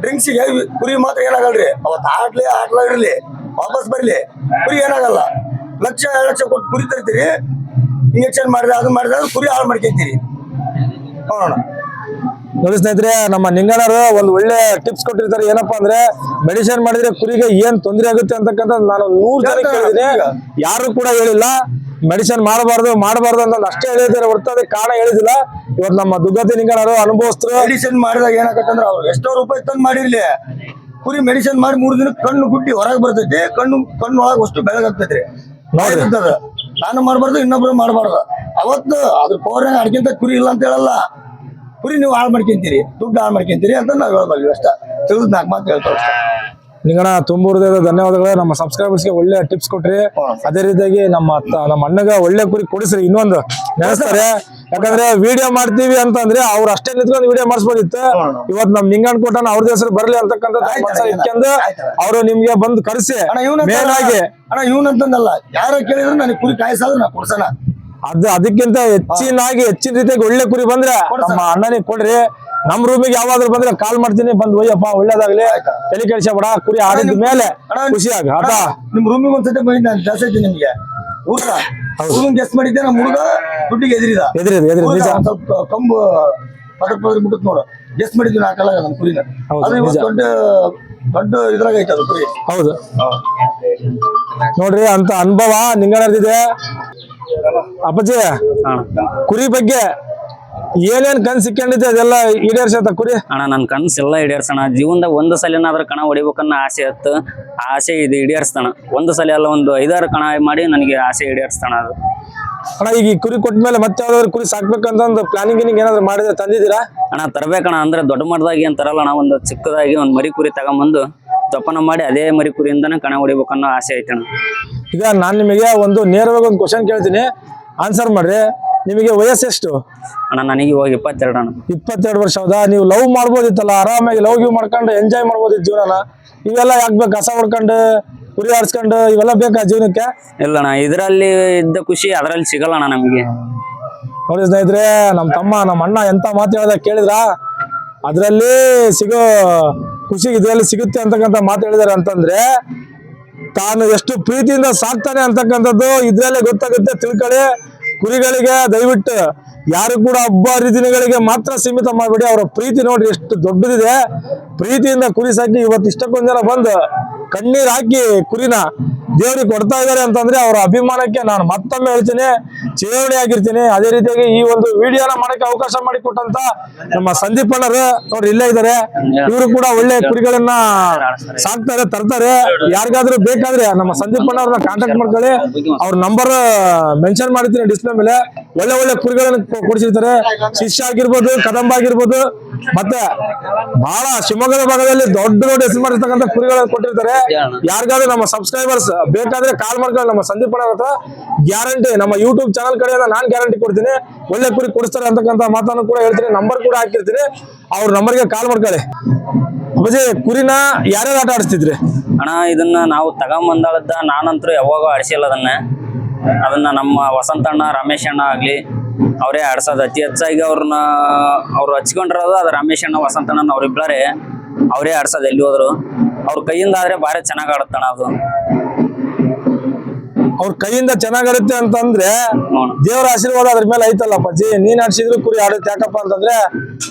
C: ಡ್ರಿಂಕ್ಸಿಗೆ ಕುರಿ ಮಾತ್ರ ಏನಾಗಲ್ರಿ? ಅವತ್ತು ಆಡ್ಲಿ ಆಡ್ಲಾಗಿರ್ಲಿ ವಾಪಸ್ ಬರ್ಲಿ. ಕುರಿ ಏನಾಗಲ್ಲ. ಲಕ್ಷ ಎರಡು ಲಕ್ಷ ಕೊಟ್ಟು ಕುರಿ ತರ್ತೀರಿ. ಇಂಜೆಕ್ಷನ್ ಮಾಡಿದ್ರೆ ಅದು ಮಾಡಿದ್ರೆ ಕುರಿ ಹಾಳು ಮಾಡ್ಕೊಂತೀರಿ. ನೋಡೋಣ
A: ನೋಡಿ ಸ್ನೇಹಿತರೆ ನಮ್ಮ ನಿಂಗಣ್ಣರು ಒಂದು ಒಳ್ಳೆ ಟಿಪ್ಸ್ ಕೊಟ್ಟಿರ್ತಾರೆ. ಏನಪ್ಪಾ ಅಂದ್ರೆ ಮೆಡಿಸಿನ್ ಮಾಡಿದ್ರೆ ಕುರಿಗೆ ಏನ್ ತೊಂದರೆ ಆಗುತ್ತೆ ಅಂತಕ್ಕಂಥ ನಾನು ನೂರು ಜನ ಕೇಳಿದ್ದೀನಿ. ಯಾರು ಕೂಡ ಹೇಳಿಲ್ಲ. ಮೆಡಿಸಿನ್ ಮಾಡಬಾರ್ದು ಮಾಡಬಾರ್ದು ಅಂತ ಅಷ್ಟೇ ಹೇಳಿದ್ದಾರೆ ಹೊರತು ಅದಕ್ಕೆ ಕಾರಣ ಹೇಳಿದಿಲ್ಲ ಇವತ್ತು ನಮ್ಮ ದುಗ್ಗತಿ ನಿಂಗನರು ಅನುಭವಸ್ಥರು
C: ಮೆಡಿಸಿನ್ ಮಾಡಿದಾಗ ಏನಾಗತ್ತಂದ್ರ ಅವ್ರು ಎಷ್ಟೋ ರೂಪಾಯಿ ತಂದು ಮಾಡಿರ್ಲಿ. ಕುರಿ ಮೆಡಿಸಿನ್ ಮಾಡಿ ಮೂರು ದಿನ ಕಣ್ಣು ಗುಟ್ಟಿ ಹೊರಗೆ ಬರ್ತೈತಿ. ಕಣ್ಣು ಕಣ್ಣು ಒಳಗೆ ಅಷ್ಟು ಬೆಳಗಾಗ್ತೈತ್ರಿ.
A: ನೋಡ್ರಿ.
C: ನಾನು ಮಾಡಬಾರ್ದು ಇನ್ನೊಬ್ರು ಮಾಡಬಾರ್ದು. ಅವತ್ತು ಅದ್ರ ಪವರ್ ಅಡ್ಕಿಂತ ಕುರಿ ಇಲ್ಲ ಅಂತ ಹೇಳಲ್ಲ. ಕುರಿ ನೀವು ಹಾಳು ಮಾಡ್ಕೊಂತೀರಿ ದುಡ್ಡು ಹಾಳು ಮಾಡ್ಕೊಂತೀರಿ ಅಂತ ನಾವು ಹೇಳ್ಬಲ್ವಿ ಅಷ್ಟ. ತಿಳಿದ್ ನಾಲ್ಕು ಮಾತು ಹೇಳ್ತೇವೆ
A: ನಿಂಗಣ ತುಂಬ ಹೃದಯದ ಧನ್ಯವಾದಗಳು. ನಮ್ಮ ಸಬ್ಸ್ಕ್ರೈಬರ್ಸ್ಗೆ ಒಳ್ಳೆ ಟಿಪ್ಸ್ ಕೊಟ್ರಿ. ಅದೇ ರೀತಿಯಾಗಿ ನಮ್ಮ ನಮ್ಮ ಅಣ್ಣಗ ಒಳ್ಳೆ ಕುರಿ ಕೊಡಿಸ್ರಿ ಇನ್ನೊಂದು. ನೆನೆಸ್ತಾರೆ ಯಾಕಂದ್ರೆ ವಿಡಿಯೋ ಮಾಡ್ತೀವಿ ಅಂತಂದ್ರೆ ಅವ್ರು ಅಷ್ಟೇ ನಿಂತ್ಕೊಂಡು ವಿಡಿಯೋ ಮಾಡಿಸ್ಬೋದಿತ್ತು. ಇವತ್ತು ನಮ್ ನಿಂಗಣ್ಣ ಕೊಟ್ಟನ ಅವ್ರ ಹೆಸರು ಬರಲಿ ಅಂತಕ್ಕಂಥ ಇಟ್ಕೊಂಡು ಅವರು ನಿಮ್ಗೆ ಬಂದು ಕರೆಸಿ.
C: ಅಣ್ಣ ಇವನ
A: ಮೇನ್ ಆಗಿ
C: ಅಣ್ಣ ಇವನಂತಂದಲ್ಲ. ಯಾರ ಕೇಳಿದ್ರು ನನಗೆ ಕುರಿ ಕಾಯಿಸಲ್ಲ ನಾ ಕೊಡ್ಸಣ.
A: ಅದು ಅದಕ್ಕಿಂತ ಹೆಚ್ಚಿನಾಗಿ ಹೆಚ್ಚಿನ ರೀತಿಯಾಗಿ ಒಳ್ಳೆ ಕುರಿ ಬಂದ್ರೆ ನಮ್ಮ ಅಣ್ಣನಿಗೆ ಕೊಡ್ರಿ. ನಮ್ ರೂಮಿಗೆ ಯಾವಾದ್ರು ಬಂದ್ರೆ ಕಾಲ್ ಮಾಡ್ತೀನಿ ಬಂದ್ ಒಯ್ಯಪ್ಪ ಒಳ್ಳೇದಾಗ್ಲಿ. ತಲೆ ಕೆಡಿಸಬೇಡ ಕುರಿ ಆಡಿದ ಮೇಲೆ ಖುಷಿಯಾಗ ಆತ?
C: ನಿಮ್ ರೂಮಿಗೆ ಒಂದ್ಸತಿ ಬಂದಿದ್ದೆ ನಾನು ಜಾಸ್ತಿ ನಿಮ್ಗೆ. ಊಟ. ಗೆಸ್ಟ್ ಮಾಡಿದ್ದೆ ನಮ್ಮ ಹುಡುಗ. ದುಡ್ಡಿಗೆ ಎದುರಿದ.
A: ಎದ್ರಿದ್ ಎದ್ರಿದ್ ನಿಜ.
C: ಸ್ವಲ್ಪ ಕಂಬು ಪದಕ್ ಪದರ್ ಬಿಟ್ಟತ್ ನೋಡು. ಗೆಸ್ಟ್ ಮಾಡಿದ್ವಿ ನಾಲ್ಕಲ್ಲ ನಮ್ಮ ಕುರಿನ.
A: ಹೌದು,
C: ಅದು ಇವತ್ತು
A: ನಿಜ.
C: ದೊಡ್ಡ ದೊಡ್ಡ ಇದ್ರಾಗ ಐತೆ ಅದು ಕುರಿ.
A: ಹೌದು. ನೋಡ್ರಿ ಅಂತ ಅನುಭವ ನಿಂಗಣದಿದೆ ಅಪ್ಪಾಜಿ ಕುರಿ ಬಗ್ಗೆ ಏನೇನ್ ಕನ್ಸ್ ಸಿಕ್ಕೊಂಡಿದ್ದೆ ಅದೆಲ್ಲ ಈಡೇರ್ಸತ್ತ ಕುರಿ?
D: ಅಣ್ಣ ನನ್ನ ಕನಸು ಎಲ್ಲ ಈಡೇರ್ಸಣ. ಜೀವನದಾಗ ಒಂದು ಸಲಿನಾದ್ರೂ ಕಣ ಹೊಡಿಬೇಕನ್ನೋ ಆಸೆ ಇತ್ತು. ಆ ಆಸೆ ಇದು ಈಡೇರಿಸ್ತಾನ ಒಂದು ಸಲ ಅಲ್ಲ ಒಂದು ಐದಾರು ಕಣ ಮಾಡಿ ನನಗೆ ಆಸೆ ಈಡೇರಿಸ್ತಾನ ಅದು.
A: ಅಣ್ಣ ಈಗ ಈ ಕುರಿ ಕೊಟ್ಟ ಮೇಲೆ ಮತ್ತೆ ಯಾವ್ದಾದ್ರು ಕುರಿ ಸಾಕ್ಬೇಕಂತ ಒಂದು ಪ್ಲಾನಿಂಗ್ ಗಿನಿಂಗ್ ಏನಾದ್ರು ಮಾಡಿದ್ರೆ ತಂದಿದ್ದೀರಾ?
D: ಅಣ್ಣ ತರಬೇಕಣ್ಣ ಅಂದ್ರೆ ದೊಡ್ಡ ಮಟ್ಟದಾಗಿ ಅಂತಾರಲ್ಲ ತರಲ್ಲ ಅಣ್ಣ ಒಂದು ಚಿಕ್ಕದಾಗಿ ಒಂದು ಮರಿ ಕುರಿ ತಗೊಂಬಂದು ಜೋಪಾನ ಮಾಡಿ ಅದೇ ಮರಿ ಕುರಿಯಿಂದನೇ ಕಣ ಹೊಡಿಬೇಕನ್ನೋ ಆಸೆ ಐತೆ ಅಣ್ಣ.
A: ಈಗ ನಾನು ನಿಮಗೆ ಒಂದು ನೇರವಾಗಿ ಒಂದು ಕ್ವಶನ್ ಕೇಳ್ತೀನಿ. ಆನ್ಸರ್ ಮಾಡ್ರಿ. ನಿಮಗೆ ವಯಸ್ಸು ಎಷ್ಟು?
D: ಅಣ್ಣ ನನಗೆ ಇವಾಗ ಇಪ್ಪತ್ತೆರಡು ಅಣ್ಣ.
A: ಇಪ್ಪತ್ತೆರಡು ವರ್ಷ ಹೌದಾ? ನೀವು ಲವ್ ಮಾಡ್ಬೋದಿತ್ತಲ್ಲ ಆರಾಮಾಗಿ ಲವ್ ಗಿವ್ ಮಾಡ್ಕೊಂಡು ಎಂಜಾಯ್ ಮಾಡ್ಬೋದಿತ್ತು ಜೀವನ ಇವೆಲ್ಲ ಯಾಕೆ ಬೇಕು? ಕಸ ಹೊಡ್ಕೊಂಡು ಕುರಿ ಆಡ್ಸ್ಕೊಂಡು ಇವೆಲ್ಲ ಬೇಕಾ ಜೀವನಕ್ಕೆ?
D: ಇಲ್ಲ ಅಣ್ಣ ಇದರಲ್ಲಿ ಇದ್ದ ಖುಷಿ ಅದರಲ್ಲಿ ಸಿಗಲ್ಲ ಅಣ್ಣ ನಮಗೆ.
A: ನೋಡಿ ಸ್ನೇಹಿತರೆ ನಮ್ಮ ತಮ್ಮ ನಮ್ಮ ಅಣ್ಣ ಎಂತ ಮಾತು ಹೇಳ್ದ ಕೇಳಿದ್ರ? ಅದರಲ್ಲಿ ಸಿಗೋ ಖುಷಿ ಇದರಲ್ಲಿ ಸಿಗುತ್ತೆ ಅಂತಕ್ಕಂಥ ಮಾತು ಹೇಳಿದಾರೆ ಅಂತಂದ್ರೆ ತಾನು ಎಷ್ಟು ಪ್ರೀತಿಯಿಂದ ಸಾಕ್ತಾನೆ ಅಂತಕ್ಕಂಥದ್ದು ಇದ್ರಲ್ಲೇ ಗೊತ್ತಾಗುತ್ತೆ ತಿಳ್ಕೊಳ್ಳಿ. ಕುರಿಗಳಿಗೆ ದಯವಿಟ್ಟು ಯಾರು ಕೂಡ ಹಬ್ಬ ಹರಿದಿನಗಳಿಗೆ ಮಾತ್ರ ಸೀಮಿತ ಮಾಡಬೇಡಿ. ಅವರ ಪ್ರೀತಿ ನೋಡ್ರಿ ಎಷ್ಟು ದೊಡ್ಡದಿದೆ. ಪ್ರೀತಿಯಿಂದ ಕುರಿ ಸಾಕಿ ಇವತ್ತು ಇಷ್ಟಕ್ಕೊಂದ್ ಜನ ಬಂದು ಕಣ್ಣೀರ್ ಹಾಕಿ ಕುರಿನ ದೇವ್ರಿಗೆ ಕೊಡ್ತಾ ಇದ್ದಾರೆ ಅಂತಂದ್ರೆ ಅವರ ಅಭಿಮಾನಕ್ಕೆ ನಾನು ಮತ್ತೊಮ್ಮೆ ಹೇಳ್ತೀನಿ. ಚೇವಣಿ ಆಗಿರ್ತೀನಿ. ಅದೇ ರೀತಿಯಾಗಿ ಈ ಒಂದು ವಿಡಿಯೋನ ಮಾಡಕ್ಕೆ ಅವಕಾಶ ಮಾಡಿಕೊಟ್ಟಂತ ನಮ್ಮ ಸಂದೀಪ್ ಅಣ್ಣರು ಅವ್ರು ಇಲ್ಲೇ ಇದ್ದಾರೆ. ಇವರು ಕೂಡ ಒಳ್ಳೆ ಕುರಿಗಳನ್ನ ಸಾಕ್ತಾರೆ, ತರ್ತಾರೆ. ಯಾರಿಗಾದ್ರೂ ಬೇಕಾದ್ರೆ ನಮ್ಮ ಸಂದೀಪ್ ಅಣ್ಣವ್ರನ್ನ ಕಾಂಟ್ಯಾಕ್ಟ್ ಮಾಡ್ಕೊಳ್ಳಿ. ಅವ್ರ ನಂಬರ್ ಮೆನ್ಷನ್ ಮಾಡಿರ್ತೀನಿ ಡಿಸ್ಪ್ಲೇ ಮೇಲೆ. ಒಳ್ಳೆ ಒಳ್ಳೆ ಕುರಿಗಳನ್ನ ಕೊಡಿಸಿರ್ತಾರೆ. ಶಿಷ್ಯ ಆಗಿರ್ಬೋದು, ಕದಂಬ ಆಗಿರ್ಬೋದು. ಮತ್ತೆ ಬಹಳ ಶಿವಮೊಗ್ಗದ ಭಾಗದಲ್ಲಿ ದೊಡ್ಡ ದೊಡ್ಡ ಹೆಸರು ಮಾಡಿರ್ತಕ್ಕಂಥ ಕುರಿಗಳನ್ನು ಕೊಟ್ಟಿರ್ತಾರೆ. ಯಾರಿಗಾದ್ರೂ ನಮ್ಮ ಸಬ್ಸ್ಕ್ರೈಬರ್ಸ್ ಬೇಕಾದ್ರೆ ಕಾಲ್ ಮಾಡ್ಕೊಂಡು ನಮ್ಮ ಸಂದೀಪ್ ಅಣ್ಣ ಹತ್ರ ಗ್ಯಾರಂಟಿ ನಮ್ಮ ಯೂಟ್ಯೂಬ್ ಚಾನಲ್ ಕಡೆಯಿಂದ ನಾನ್ ಗ್ಯಾರಂಟಿ ಕೊಡ್ತೀನಿ. ಒಳ್ಳೆ ಕುರಿ ಕೊಡಿಸ್ತಾರೆ ಅಂತಕ್ಕಂಥ ಮಾತನ್ನು ಕೂಡ ಹೇಳ್ತೀನಿ. ನಂಬರ್ ಕೂಡ ಹಾಕಿರ್ತೀನಿ. ಅವ್ರ ನಂಬರ್ಗೆ ಕಾಲ್ ಮಾಡ್ಕೊಳ್ಳಿ. ಅಪ್ಪಾಜಿ, ಕುರಿನ ಯಾರ್ಯಾರು ಆಟ ಆಡಿಸ್ತಿದ್ರಿ?
D: ಅಣ್ಣ, ಇದನ್ನ ನಾವು ತಗೊಂಬಂದಾಳದ್ದ ನಾನಂತರೂ ಯಾವಾಗ ಆಡಿಸಿಲ್ಲ ಅದನ್ನ. ಅದನ್ನ ನಮ್ಮ ವಸಂತ ಅಣ್ಣ ರಮೇಶ್ ಅಣ್ಣ ಆಗ್ಲಿ ಅವರೇ ಆಡ್ಸೋದು ಅತಿ ಹೆಚ್ಚಾಗಿ ಅವ್ರನ್ನ ಅವ್ರು ಹಚ್ಕೊಂಡಿರೋದು ಅದು ರಮೇಶ್ ಅಣ್ಣ ವಸಂತ ಅಣ್ಣ ಅವ್ರಿಬ್ಬರೇ ಅವರೇ ಆಡ್ಸೋದು ಎಲ್ಲಿ ಹೋದ್ರು. ಅವ್ರ ಕೈಯಿಂದ ಆದ್ರೆ ಭಾರಿ ಚೆನ್ನಾಗಿ ಆಡುತ್ತಣ್ಣ ಅದು.
A: ಅವ್ರ ಕೈಯಿಂದ ಚೆನ್ನಾಗಿರುತ್ತೆ ಅಂತಂದ್ರೆ. ದೇವರ ಆಶೀರ್ವಾದ ಅದ್ರ ಮೇಲೆ ಐತಲ್ಲಪ್ಪ. ಜಿ ನೀನ್ ಆಡ್ಸಿದ್ರು ಕುರಿ ಆಡುತ್ತೆ ಯಾಕಪ್ಪ ಅಂತಂದ್ರೆ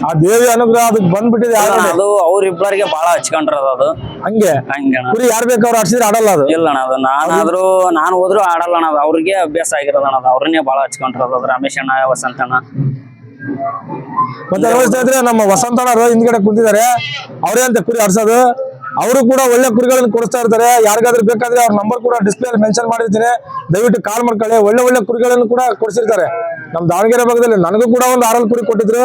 A: ಆ ದೇವಿ ಅನುಗ್ರಹ ಅದಕ್ಕೆ ಬಂದ್ಬಿಟ್ಟಿದೆ.
D: ಅದು ಅವ್ರಿಬ್ಬರಿಗೆ ಬಹಳ ಹಚ್ಕೊಂಡಿರೋದು ಅದು
A: ಹಂಗೆ.
D: ಹಂಗೆ
A: ಕುರಿ ಯಾರ್ ಬೇಕು ಅವ್ರು ಆಡ್ಸಿದ್ರೆ ಆಡಲ್ಲ ಅದು.
D: ಇಲ್ಲ ಅಣ್ಣ ಅದು ನಾನಾದ್ರೂ ನಾನು ಹೋದ್ರು ಆಡಲ್ಲ ಅಣ್ಣ ಅದು ಅವ್ರಿಗೆ ಅಭ್ಯಾಸ ಆಗಿರೋದಣ್ಣ ಅದು ಅವ್ರನ್ನೇ ಬಹಳ ಹಚ್ಕೊಂಡಿರೋದು ಅದು ರಮೇಶ್ ಅಣ್ಣ ವಸಂತ ಅಣ್ಣ.
A: ಮತ್ತೆ ನಮ್ಮ ವಸಂತಣ್ಣ ಹಿಂದ್ಗಡೆ ಕುಂತಿದ್ದಾರೆ. ಅವರೇ ಅಂತ ಕುರಿ ಆಡ್ಸೋದು. ಅವರು ಕೂಡ ಒಳ್ಳೆ ಕುರಿಗಳನ್ನು ಕೊಡಿಸ್ತಾ ಇರ್ತಾರೆ. ಯಾರಿಗಾದ್ರೂ ಬೇಕಾದ್ರೆ ಅವ್ರ ನಂಬರ್ ಕೂಡ ಡಿಸ್ಪ್ಲೇ ಮೆನ್ಷನ್ ಮಾಡಿರ್ತೀನಿ. ದಯವಿಟ್ಟು ಕಾಲ್ ಮಾಡ್ಕೊಳ್ಳಿ. ಒಳ್ಳೆ ಒಳ್ಳೆ ಕುರಿಗಳನ್ನು ಕೂಡ ಕೊಡಿಸಿರ್ತಾರೆ. ನಮ್ಮ ದಾವಣಗೆರೆ ಭಾಗದಲ್ಲಿ ನನಗೂ ಕೂಡ ಒಂದು ಆರಲ್ ಕುರಿ ಕೊಟ್ಟಿದ್ರು.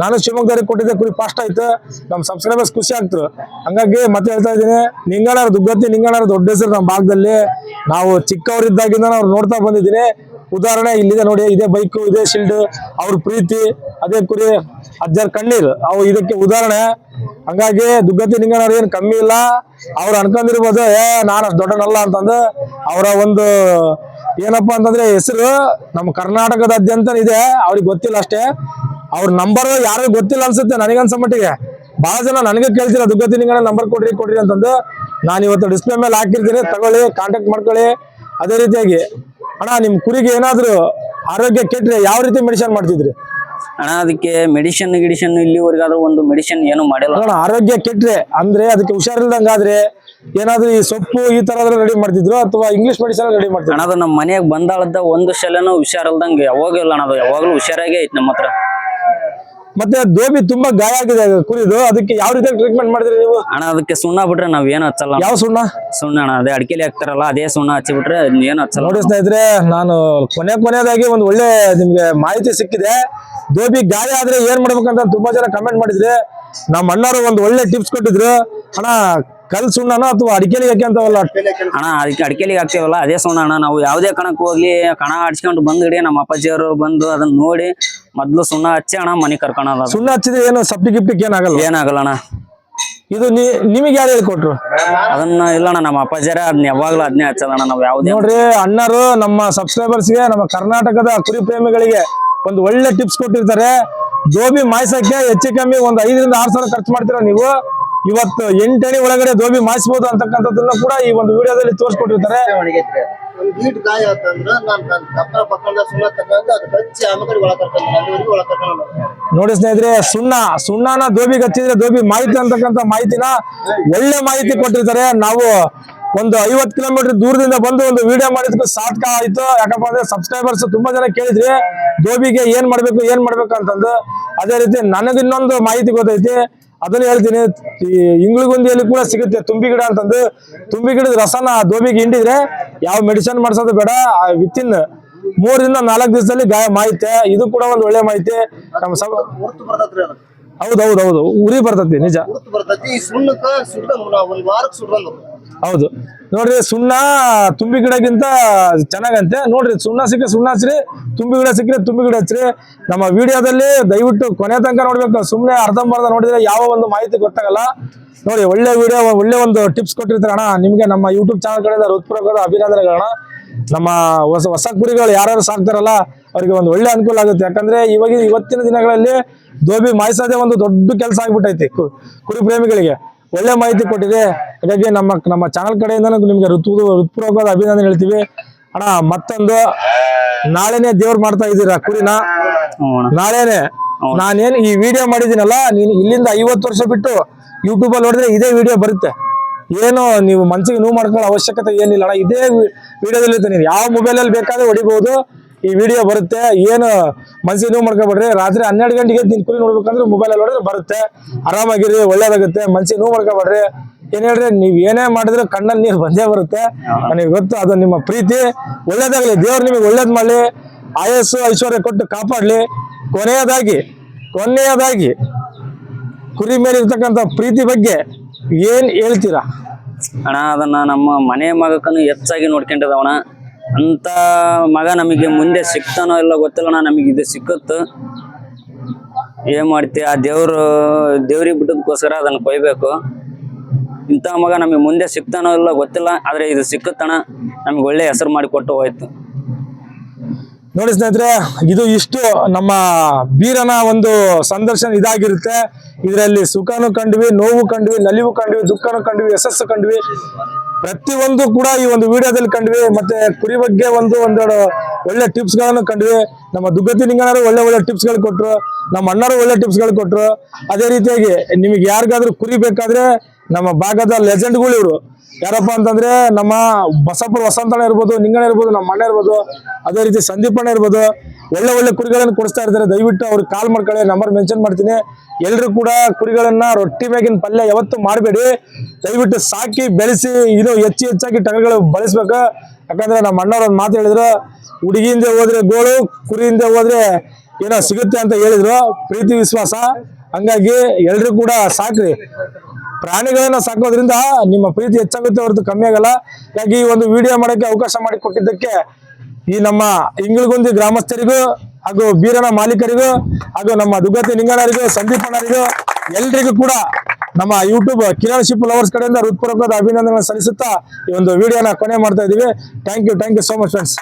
A: ನಾನು ಶಿವಮೊಗ್ಗದಲ್ಲಿ ಕೊಟ್ಟಿದ್ದೆ. ಕುರಿ ಫಾಸ್ಟ್ ಆಯ್ತು. ನಮ್ಮ ಸಬ್ಸ್ಕ್ರೈಬರ್ಸ್ ಖುಷಿ ಆಗ್ತರು ಹಂಗಾಗಿ ಮತ್ತೆ ಹೇಳ್ತಾ ಇದ್ದೀನಿ. ನಿಂಗಣ್ಣರ ದುಗ್ಗತ್ತಿ ನಿಂಗಣ್ಣರ ದೊಡ್ಡ ಹೆಸರು ನಮ್ಮ ಭಾಗದಲ್ಲಿ. ನಾವು ಚಿಕ್ಕವರಿದ್ದಾಗಿಂದ ಅವ್ರು ನೋಡ್ತಾ ಬಂದಿದ್ದೀನಿ. ಉದಾಹರಣೆ ಇಲ್ಲಿದೆ ನೋಡಿ, ಇದೇ ಬೈಕು ಇದೇ ಶಿಲ್ಡ್ ಅವ್ರ ಪ್ರೀತಿ, ಅದೇ ಕುರಿ, ಅಜ್ಜರ್ ಕಣ್ಣೀರ್. ಅವು ಇದಕ್ಕೆ ಉದಾಹರಣೆ. ಹಂಗಾಗಿ ದುಗ್ಗತಿ ನಿಂಗನವ್ರು ಏನು ಕಮ್ಮಿ ಇಲ್ಲ. ಅವ್ರು ಅನ್ಕೊಂಡಿರ್ಬೋದು, ಏ, ನಾನು ಅಷ್ಟು ದೊಡ್ಡನಲ್ಲ ಅಂತಂದು ಅವರ ಒಂದು ಏನಪ್ಪಾ ಅಂತಂದ್ರೆ ಹೆಸರು ನಮ್ಮ ಕರ್ನಾಟಕದಾದ್ಯಂತ ಇದೆ. ಅವ್ರಿಗೆ ಗೊತ್ತಿಲ್ಲ ಅಷ್ಟೇ. ಅವ್ರ ನಂಬರ್ ಯಾರಿಗೂ ಗೊತ್ತಿಲ್ಲ ಅನ್ಸುತ್ತೆ ನನಗನ್ಸೋ ಮಟ್ಟಿಗೆ. ಬಹಳ ಜನ ನನಗೆ ಕೇಳ್ತಿಲ್ಲ ದುಗ್ಗತಿ ನಿಂಗನ ನಂಬರ್ ಕೊಡ್ರಿ ಕೊಡ್ರಿ ಅಂತಂದು. ನಾನು ಇವತ್ತು ಡಿಸ್ಪ್ಲೇ ಮೇಲೆ ಹಾಕಿರ್ತೀನಿ. ತಗೊಳ್ಳಿ ಕಾಂಟ್ಯಾಕ್ಟ್ ಮಾಡ್ಕೊಳ್ಳಿ. ಅದೇ ರೀತಿಯಾಗಿ ಅಣ್ಣ ನಿಮ್ ಕುರಿಗೆ ಏನಾದ್ರು ಆರೋಗ್ಯ ಕೆಟ್ಟರೆ ಯಾವ ರೀತಿ ಮೆಡಿಸನ್ ಮಾಡ್ತಿದ್ರಿ?
D: ಅಣ್ಣ ಅದಕ್ಕೆ ಮೆಡಿಸಿನ್ ಗಿಡಿಷನ್ ಇಲ್ಲಿವರೆಗಾದ್ರೂ ಒಂದು ಮೆಡಿಸಿನ್ ಏನು ಮಾಡಿಲ್ಲ.
A: ಅಣ್ಣ ಆರೋಗ್ಯ ಕೆಟ್ಟರೆ ಅಂದ್ರೆ ಅದಕ್ಕೆ ಹುಷಾರಿಲ್ದಂಗಾದ್ರೆ ಏನಾದ್ರೂ ಈ ಸೊಪ್ಪು ಈ ತರ ರೆಡಿ ಮಾಡ್ತಿದ್ರು ಅಥವಾ ಇಂಗ್ಲಿಷ್ ಮೆಡಿಸನ್ ರೆಡಿ ಮಾಡ್ತಿದ್ರು?
D: ಅಣ್ಣ ಅದು ನಮ್ಮ ಮನೆಯಾಗ ಬಂದಾಳದ ಒಂದು ಸಲನೂ ಹುಷಾರಿಲ್ದಂಗೆ ಯಾವಾಗೂ ಇಲ್ಲ ಅಣ್ಣ ಅದು ಯಾವಾಗಲೂ ಹುಷಾರಾಗೇ ಐತಿ ನಮ್ಮ ಹತ್ರ.
A: ಮತ್ತೆ ದೋಬಿ ತುಂಬಾ ಗಾಯ ಆಗಿದೆ ಕುರಿದು ಅದಕ್ಕೆ ಯಾವ ರೀತಿ ಟ್ರೀಟ್ಮೆಂಟ್ ಮಾಡಿದ್ರಿ ನೀವು?
D: ಅಣ್ಣ ಅದಕ್ಕೆ ಸುಣ್ಣ ಬಿಟ್ರೆ ನಾವ್ ಏನು ಹಚ್ಚಲ್ಲ
A: ಯಾವ ಸುಣ್ಣ?
D: ಸುಣ್ಣ ಅಣ್ಣ ಅದೇ ಅಡಿಕೆಲಿ ಹಾಕ್ತಾರಲ್ಲ ಅದೇ ಸುಣ್ಣ ಹಚ್ಚಿ ಬಿಟ್ರೆ ಏನು ಹಚ್ಚಲ್ಲ
A: ನೋಡಿ ಇದ್ರೆ ನಾನು ಕೊನೆ ಕೊನೆಯದಾಗಿ ಒಂದು ಒಳ್ಳೆ ನಿಮ್ಗೆ ಮಾಹಿತಿ ಸಿಕ್ಕಿದೆ. ದೋಬಿ ಗಾಯ ಆದ್ರೆ ಏನ್ ಮಾಡ್ಬೇಕಂತ ತುಂಬಾ ಜನ ಕಮೆಂಟ್ ಮಾಡಿದ್ರೆ. ನಮ್ಮ ಅಣ್ಣರು ಒಂದು ಒಳ್ಳೆ ಟಿಪ್ಸ್ ಕೊಟ್ಟಿದ್ರು. ಅಣ್ಣ ಕಲ್ ಸುಣ್ಣನ ಅಥವಾ ಅಡಿಕೆಲಿ ಯಾಕೆ ಅಂತವಲ್ಲ
D: ಅಣ್ಣ ಅದಕ್ಕೆ ಅಡಿಕೆಲಿಗೆ ಹಾಕ್ತೇವಲ್ಲ ಅದೇ ಸುಣ್ಣ ಅಣ್ಣ ನಾವು ಯಾವುದೇ ಕಣಕ್ ಹೋಗ್ಲಿ ಕಣ ಆಡ್ಸ್ಕೊಂಡು ಬಂದ್ಗಡೆ ನಮ್ಮ ಅಪ್ಪಾಜಿಯವರು ಬಂದು ಅದನ್ನ ನೋಡಿ ಮೊದ್ಲು ಸುಣ್ಣ ಹಚ್ಚಿ ಅಣ್ಣ ಮನೆ ಕರ್ಕೊಂಡ
A: ಸುಣ್ಣ ಹಚ್ಚಿದ್ರೆ ಏನು ಸಪ್ಟಿ ಗಿಪ್ಟಿಕ್ ಏನಾಗಲ್ಲ
D: ಏನಾಗಲ್ಲ ಅಣ್ಣ.
A: ಇದು ನಿಮಗೆ ಯಾರು ಹೇಳ್ಕೊಟ್ರು?
D: ಅದನ್ನ ಇಲ್ಲ ಅಣ್ಣ ನಮ್ಮ ಅಪ್ಪಾಜಿಯರ ಅದನ್ನ ಯಾವಾಗ್ಲೂ ಅದನ್ನೇ ಹಚ್ಚದಣ್ಣ ನಾವು ಯಾವ್ದು
A: ನೋಡ್ರಿ ಅಣ್ಣರು ನಮ್ಮ ಸಬ್ಸ್ಕ್ರೈಬರ್ಸ್ಗೆ ನಮ್ಮ ಕರ್ನಾಟಕದ ಕುರಿ ಪ್ರೇಮಿಗಳಿಗೆ ಒಂದು ಒಳ್ಳೆ ಟಿಪ್ಸ್ ಕೊಟ್ಟಿರ್ತಾರೆ. ಜೋಬಿ ಮಾಯ್ಸಕ್ಕೆ ಹೆಚ್ಚು ಕಮ್ಮಿ ಒಂದು ಐದರಿಂದ ಆರು ಸಾವಿರ ಖರ್ಚು ಮಾಡ್ತೀರಾ ನೀವು? ಇವತ್ತು ಎಂಟಣಿ ಒಳಗಡೆ ದೋಬಿ ಮಾಡಿಸಬಹುದು ಅಂತಕ್ಕಂಥದ್ದನ್ನ ಕೂಡ ಈ ಒಂದು ವಿಡಿಯೋದಲ್ಲಿ ತೋರಿಸ್ಕೊಟ್ಟಿರ್ತಾರೆ. ನೋಡಿ ಸ್ನೇಹಿತರೆ ಸುಣ್ಣ ಸುಣ್ಣನ ದೋಬಿ ಹಚ್ಚಿದ್ರೆ ದೋಬಿ ಮಾಹಿತಿ ಅಂತಕ್ಕಂಥ ಮಾಹಿತಿನ ಒಳ್ಳೆ ಮಾಹಿತಿ ಕೊಟ್ಟಿರ್ತಾರೆ. ನಾವು ಒಂದು ಐವತ್ತು ಕಿಲೋಮೀಟರ್ ದೂರದಿಂದ ಬಂದು ಒಂದು ವಿಡಿಯೋ ಮಾಡಿದ್ಕು ಸಾರ್ಥಕ ಆಯ್ತು. ಯಾಕಪ್ಪ ಅಂದ್ರೆ ಸಬ್ಸ್ಕ್ರೈಬರ್ಸ್ ತುಂಬಾ ಜನ ಕೇಳಿದ್ರಿ ದೋಬಿಗೆ ಏನ್ ಮಾಡ್ಬೇಕು ಏನ್ ಮಾಡ್ಬೇಕು ಅಂತಂದು. ಅದೇ ರೀತಿ ನನಗೆ ಇನ್ನೊಂದು ಮಾಹಿತಿ ಗೊತ್ತೈತಿ. ಅದನ್ನ ಹೇಳ್ತೀನಿ. ಈ ಇಂಗ್ಳಿಗುಂದಿಯಲ್ಲಿ ಕೂಡ ಸಿಗುತ್ತೆ ತುಂಬಿ ಗಿಡ ಅಂತಂದು. ತುಂಬಿ ಗಿಡದ ರಸನ ದೋಬಿಗೆ ಹಿಂಡಿದ್ರೆ ಯಾವ ಮೆಡಿಸನ್ ಮಾಡ್ಸೋದು ಬೇಡ. ವಿತಿನ್ ಮೂರರಿಂದ ನಾಲ್ಕು ದಿವಸದಲ್ಲಿ ಗಾಯ ಮಾಹಿತಿ. ಇದು ಕೂಡ ಒಂದು ಒಳ್ಳೆ ಮಾಹಿತಿ. ನಮ್ಮ ಸಭ
C: ಉರಿ ಬರ್ತತಿ ಅದು
A: ಹೌದು ಹೌದು ಹೌದು ಉರಿ ಬರ್ತತಿ ನಿಜ ಹೌದು. ನೋಡ್ರಿ, ಸುಣ್ಣ ತುಂಬಿ ಗಿಡಕ್ಕಿಂತ ಚೆನ್ನಾಗಂತೆ. ನೋಡ್ರಿ, ಸುಣ್ಣ ಸಿಕ್ಕ ಸುಣ್ಣ ಹಚ್ರಿ ತುಂಬಿ ಗಿಡ ಸಿಕ್ಕರೆ ತುಂಬಿ ಗಿಡ ಹಚ್ರಿ ನಮ್ಮ ವಿಡಿಯೋದಲ್ಲಿ ದಯವಿಟ್ಟು ಕೊನೆ ತನಕ ನೋಡ್ಬೇಕು. ಸುಮ್ಮನೆ ಅರ್ಧಂಬರ್ಧ ನೋಡಿದ್ರೆ ಯಾವ ಒಂದು ಮಾಹಿತಿ ಗೊತ್ತಾಗಲ್ಲ. ನೋಡಿ, ಒಳ್ಳೆ ವಿಡಿಯೋ, ಒಳ್ಳೆ ಒಂದು ಟಿಪ್ಸ್ ಕೊಟ್ಟಿರ್ತಾರೆ ಅಣ್ಣ. ನಿಮಗೆ ನಮ್ಮ ಯೂಟ್ಯೂಬ್ ಚಾನಲ್ ಕಡೆಯಿಂದ ಹೃತ್ಪೂರ್ವಕವಾದ ಅಭಿನಂದನೆಗಳಣ್ಣ ನಮ್ಮ ಹೊಸ ಹೊಸ ಕುರಿಗಳು ಯಾರ್ಯಾರು ಸಾಕ್ತಾರಲ್ಲ, ಅವರಿಗೆ ಒಂದು ಒಳ್ಳೆ ಅನುಕೂಲ ಆಗುತ್ತೆ. ಯಾಕಂದ್ರೆ ಇವಾಗ ಇವತ್ತಿನ ದಿನಗಳಲ್ಲಿ ದೋಬಿ ಮಾಯಿಸೋದೇ ಒಂದು ದೊಡ್ಡ ಕೆಲಸ ಆಗ್ಬಿಟ್ಟೈತಿ. ಕುರಿ ಪ್ರೇಮಿಗಳಿಗೆ. ಒಳ್ಳೆ ಮಾಹಿತಿ ಕೊಟ್ಟಿದೆ. ಹಾಗಾಗಿ ನಮ್ಮ ನಮ್ಮ ಚಾನಲ್ ಕಡೆಯಿಂದ ನಿಮ್ಗೆ ಋತು ಹೃತ್ಪೂರ್ವಕವಾದ ಅಭಿನಂದನೆ ಹೇಳ್ತೀವಿ. ಅಣ್ಣ ಮತ್ತೊಂದು ನಾಳೆನೆ ದೇವ್ರು ಮಾಡ್ತಾ ಇದ್ದೀರಾ ಕುರಿನ? ನಾಳೆನೆ? ನಾನೇನು ಈ ವಿಡಿಯೋ ಮಾಡಿದ್ದೀನಲ್ಲ ನೀನು ಇಲ್ಲಿಂದ ಐವತ್ತು ವರ್ಷ ಬಿಟ್ಟು ಯೂಟ್ಯೂಬ್ ಅಲ್ಲಿ ನೋಡಿದ್ರೆ ಇದೇ ವಿಡಿಯೋ ಬರುತ್ತೆ. ಏನು ನೀವು ಮನ್ಸಿಗೆ ನೋವು ಮಾಡ್ಕೊಳ್ಳೋ ಅವಶ್ಯಕತೆ ಏನಿಲ್ಲ ಅಣ್ಣ. ಇದೇ ವಿಡಿಯೋದಲ್ಲಿ ನೀವು ಯಾವ ಮೊಬೈಲಲ್ಲಿ ಬೇಕಾದ್ರೆ ಹೊಡಿಬಹುದು ಈ ವಿಡಿಯೋ ಬರುತ್ತೆ. ಏನು ಮನ್ಸಿಗೆ ನೋವು ಮಾಡ್ಕೊಬೇಡ್ರಿ. ರಾತ್ರಿ ಹನ್ನೆರಡು ಗಂಟೆಗೆ ನಿನ್ ಕುರಿ ನೋಡ್ಬೇಕಂದ್ರೆ ಮೊಬೈಲ್ ನೋಡಿದ್ರೆ ಬರುತ್ತೆ. ಆರಾಮಾಗಿರಿ, ಒಳ್ಳೇದಾಗುತ್ತೆ. ಮನ್ಸಿಗೆ ನೋವು ಮಾಡ್ಕೊಬೇಡ್ರಿ. ಏನ್ ಹೇಳ್ರಿ, ನೀವ್ ಏನೇ ಮಾಡಿದ್ರೆ ಕಣ್ಣಲ್ಲಿ ನೀರು ಬಂದೇ ಬರುತ್ತೆ. ನನಗೆ ಗೊತ್ತು, ಅದು ನಿಮ್ಮ ಪ್ರೀತಿ. ಒಳ್ಳೇದಾಗ್ಲಿ, ದೇವ್ರು ನಿಮಗೆ ಒಳ್ಳೇದ್ ಮಾಡ್ಲಿ. ಆಯಸ್ಸು, ಐಶ್ವರ್ಯ ಕೊಟ್ಟು ಕಾಪಾಡ್ಲಿ. ಕೊನೆಯದಾಗಿ ಕೊನೆಯದಾಗಿ, ಕುರಿ ಮೇಲೆ ಇರ್ತಕ್ಕಂಥ ಪ್ರೀತಿ ಬಗ್ಗೆ ಏನ್ ಹೇಳ್ತೀರಾ?
D: ಅಣ್ಣ, ಅದನ್ನ ನಮ್ಮ ಮನೆ ಮಗಕ್ಕನ್ನು ಹೆಚ್ಚಾಗಿ ನೋಡ್ಕೊಂಡಿದವಣ ಅಂತ ಮಗ ನಮಗೆ ಮುಂದೆ ಸಿಕ್ತಾನೋ ಇಲ್ಲ ಗೊತ್ತಿಲ್ಲ ನಮಗೆ ಇದು ಸಿಕ್ಕತ್ತು. ಏನ್ ಮಾಡ್ತೀವಿ ಆ ದೇವ್ರು, ದೇವ್ರಿಗೆ ಬಿಟ್ಟದಕ್ಕೋಸ್ಕರ ಅದನ್ನ ಕೊಯ್ಬೇಕು. ಇಂಥ ಮಗ ನಮಗೆ ಮುಂದೆ ಸಿಗ್ತಾನೋ ಇಲ್ಲ ಗೊತ್ತಿಲ್ಲ, ಆದ್ರೆ ಇದು ಸಿಕ್ಕುತ್ತಣ ನಮಗೆ ಒಳ್ಳೆ ಹೆಸರು ಮಾಡಿ ಕೊಟ್ಟು ಹೋಯ್ತು.
A: ನೋಡಿ ಸ್ನೇಹಿತರೆ, ಇದು ಇಷ್ಟು ನಮ್ಮ ಬೀರನ ಒಂದು ಸಂದರ್ಶನ ಇದಾಗಿರುತ್ತೆ. ಇದರಲ್ಲಿ ಸುಖನೂ ಕಂಡ್ವಿ, ನೋವು ಕಂಡ್ವಿ, ನಲಿವು ಕಂಡ್ವಿ, ದುಃಖನೂ ಕಂಡ್ವಿ, ಯಶಸ್ಸು ಕಂಡ್ವಿ. ಪ್ರತಿಯೊಂದು ಕೂಡ ಈ ಒಂದು ವಿಡಿಯೋದಲ್ಲಿ ಕಂಡ್ವಿ. ಮತ್ತೆ ಕುರಿ ಬಗ್ಗೆ ಒಂದು ಒಂದೆರಡು ಒಳ್ಳೆ ಟಿಪ್ಸ್ಗಳನ್ನು ಕಂಡ್ವಿ. ನಮ್ಮ ದುಗ್ಗತಿ ಲಿಂಗನವರು ಒಳ್ಳೆ ಒಳ್ಳೆ ಟಿಪ್ಸ್ಗಳು ಕೊಟ್ರು. ನಮ್ಮ ಅಣ್ಣರು ಒಳ್ಳೆ ಟಿಪ್ಸ್ಗಳು ಕೊಟ್ರು. ಅದೇ ರೀತಿಯಾಗಿ ನಿಮಗೆ ಯಾರಿಗಾದ್ರೂ ಕುರಿ ಬೇಕಾದ್ರೆ ನಮ್ಮ ಭಾಗದ ಲೆಜೆಂಡ್ಗಳು ಇವರು. ಯಾರಪ್ಪ ಅಂತಂದ್ರೆ ನಮ್ಮ ಬಸಪ್ಪರ ವಸಂತಣ್ಣ ಇರ್ಬೋದು, ನಿಂಗಣ್ಣ ಇರ್ಬೋದು, ನಮ್ಮ ಅಣ್ಣ ಇರ್ಬೋದು, ಅದೇ ರೀತಿ ಸಂದೀಪಣ್ಣ ಇರ್ಬೋದು, ಒಳ್ಳೆ ಒಳ್ಳೆ ಕುರಿಗಳನ್ನು ಕೊಡಿಸ್ತಾ ಇರ್ತಾರೆ ದಯವಿಟ್ಟು ಅವ್ರಿಗೆ ಕಾಲ್ ಮಾಡ್ಕೊಳ್ಳಿ, ನಂಬರ್ ಮೆನ್ಷನ್ ಮಾಡ್ತೀನಿ. ಎಲ್ಲರೂ ಕೂಡ ಕುರಿಗಳನ್ನ ರೊಟ್ಟಿ ಮ್ಯಾಗಿನ ಪಲ್ಯ ಯಾವತ್ತು ಮಾಡಬೇಡಿ. ದಯವಿಟ್ಟು ಸಾಕಿ, ಬೆಳೆಸಿ, ಇದು ಹೆಚ್ಚು ಹೆಚ್ಚಾಗಿ ಟಗರುಗಳು ಬಳಸ್ಬೇಕು. ಯಾಕಂದ್ರೆ ನಮ್ಮ ಅಣ್ಣವ್ರು ಒಂದು ಮಾತು ಹೇಳಿದ್ರು, ಹುಡುಗಿಯಿಂದ ಹೋದ್ರೆ ಗೋಳು, ಕುರಿಯಿಂದ ಹೋದ್ರೆ ಏನೋ ಸಿಗುತ್ತೆ ಅಂತ ಹೇಳಿದ್ರು. ಪ್ರೀತಿ, ವಿಶ್ವಾಸ. ಹಂಗಾಗಿ ಎಲ್ರು ಕೂಡ ಸಾಕ್ರಿ. ಪ್ರಾಣಿಗಳನ್ನ ಸಾಕೋದ್ರಿಂದ ನಿಮ್ಮ ಪ್ರೀತಿ ಹೆಚ್ಚಾಗುತ್ತೆ, ಹೊರತು ಕಮ್ಮಿ ಆಗಲ್ಲ. ಹಾಗಾಗಿ ಈ ಒಂದು ವಿಡಿಯೋ ಮಾಡಕ್ಕೆ ಅವಕಾಶ ಮಾಡಿ ಕೊಟ್ಟಿದ್ದಕ್ಕೆ ಈ ನಮ್ಮ ಇಂಗಳಗುಂದಿ ಗ್ರಾಮಸ್ಥರಿಗೂ ಹಾಗೂ ಬೀರನ ಮಾಲೀಕರಿಗೂ ಹಾಗೂ ನಮ್ಮ ದುಗತಿ ನಿಂಗಣರಿಗೂ ಸಂದೀಪಣ್ಣರಿಗೂ ಎಲ್ರಿಗೂ ಕೂಡ ನಮ್ಮ ಯೂಟ್ಯೂಬ್ ಕಿರಣ್ ಶಿಪ್ ಲವರ್ಸ್ ಕಡೆಯಿಂದ ಹೃತ್ಪೂರ್ವಕವಾದ ಅಭಿನಂದನೆ ಸಲ್ಲಿಸುತ್ತಾ ಈ ಒಂದು ವಿಡಿಯೋನ ಕೊನೆ ಮಾಡ್ತಾ ಇದ್ದೀವಿ. Thank you thank you so much friends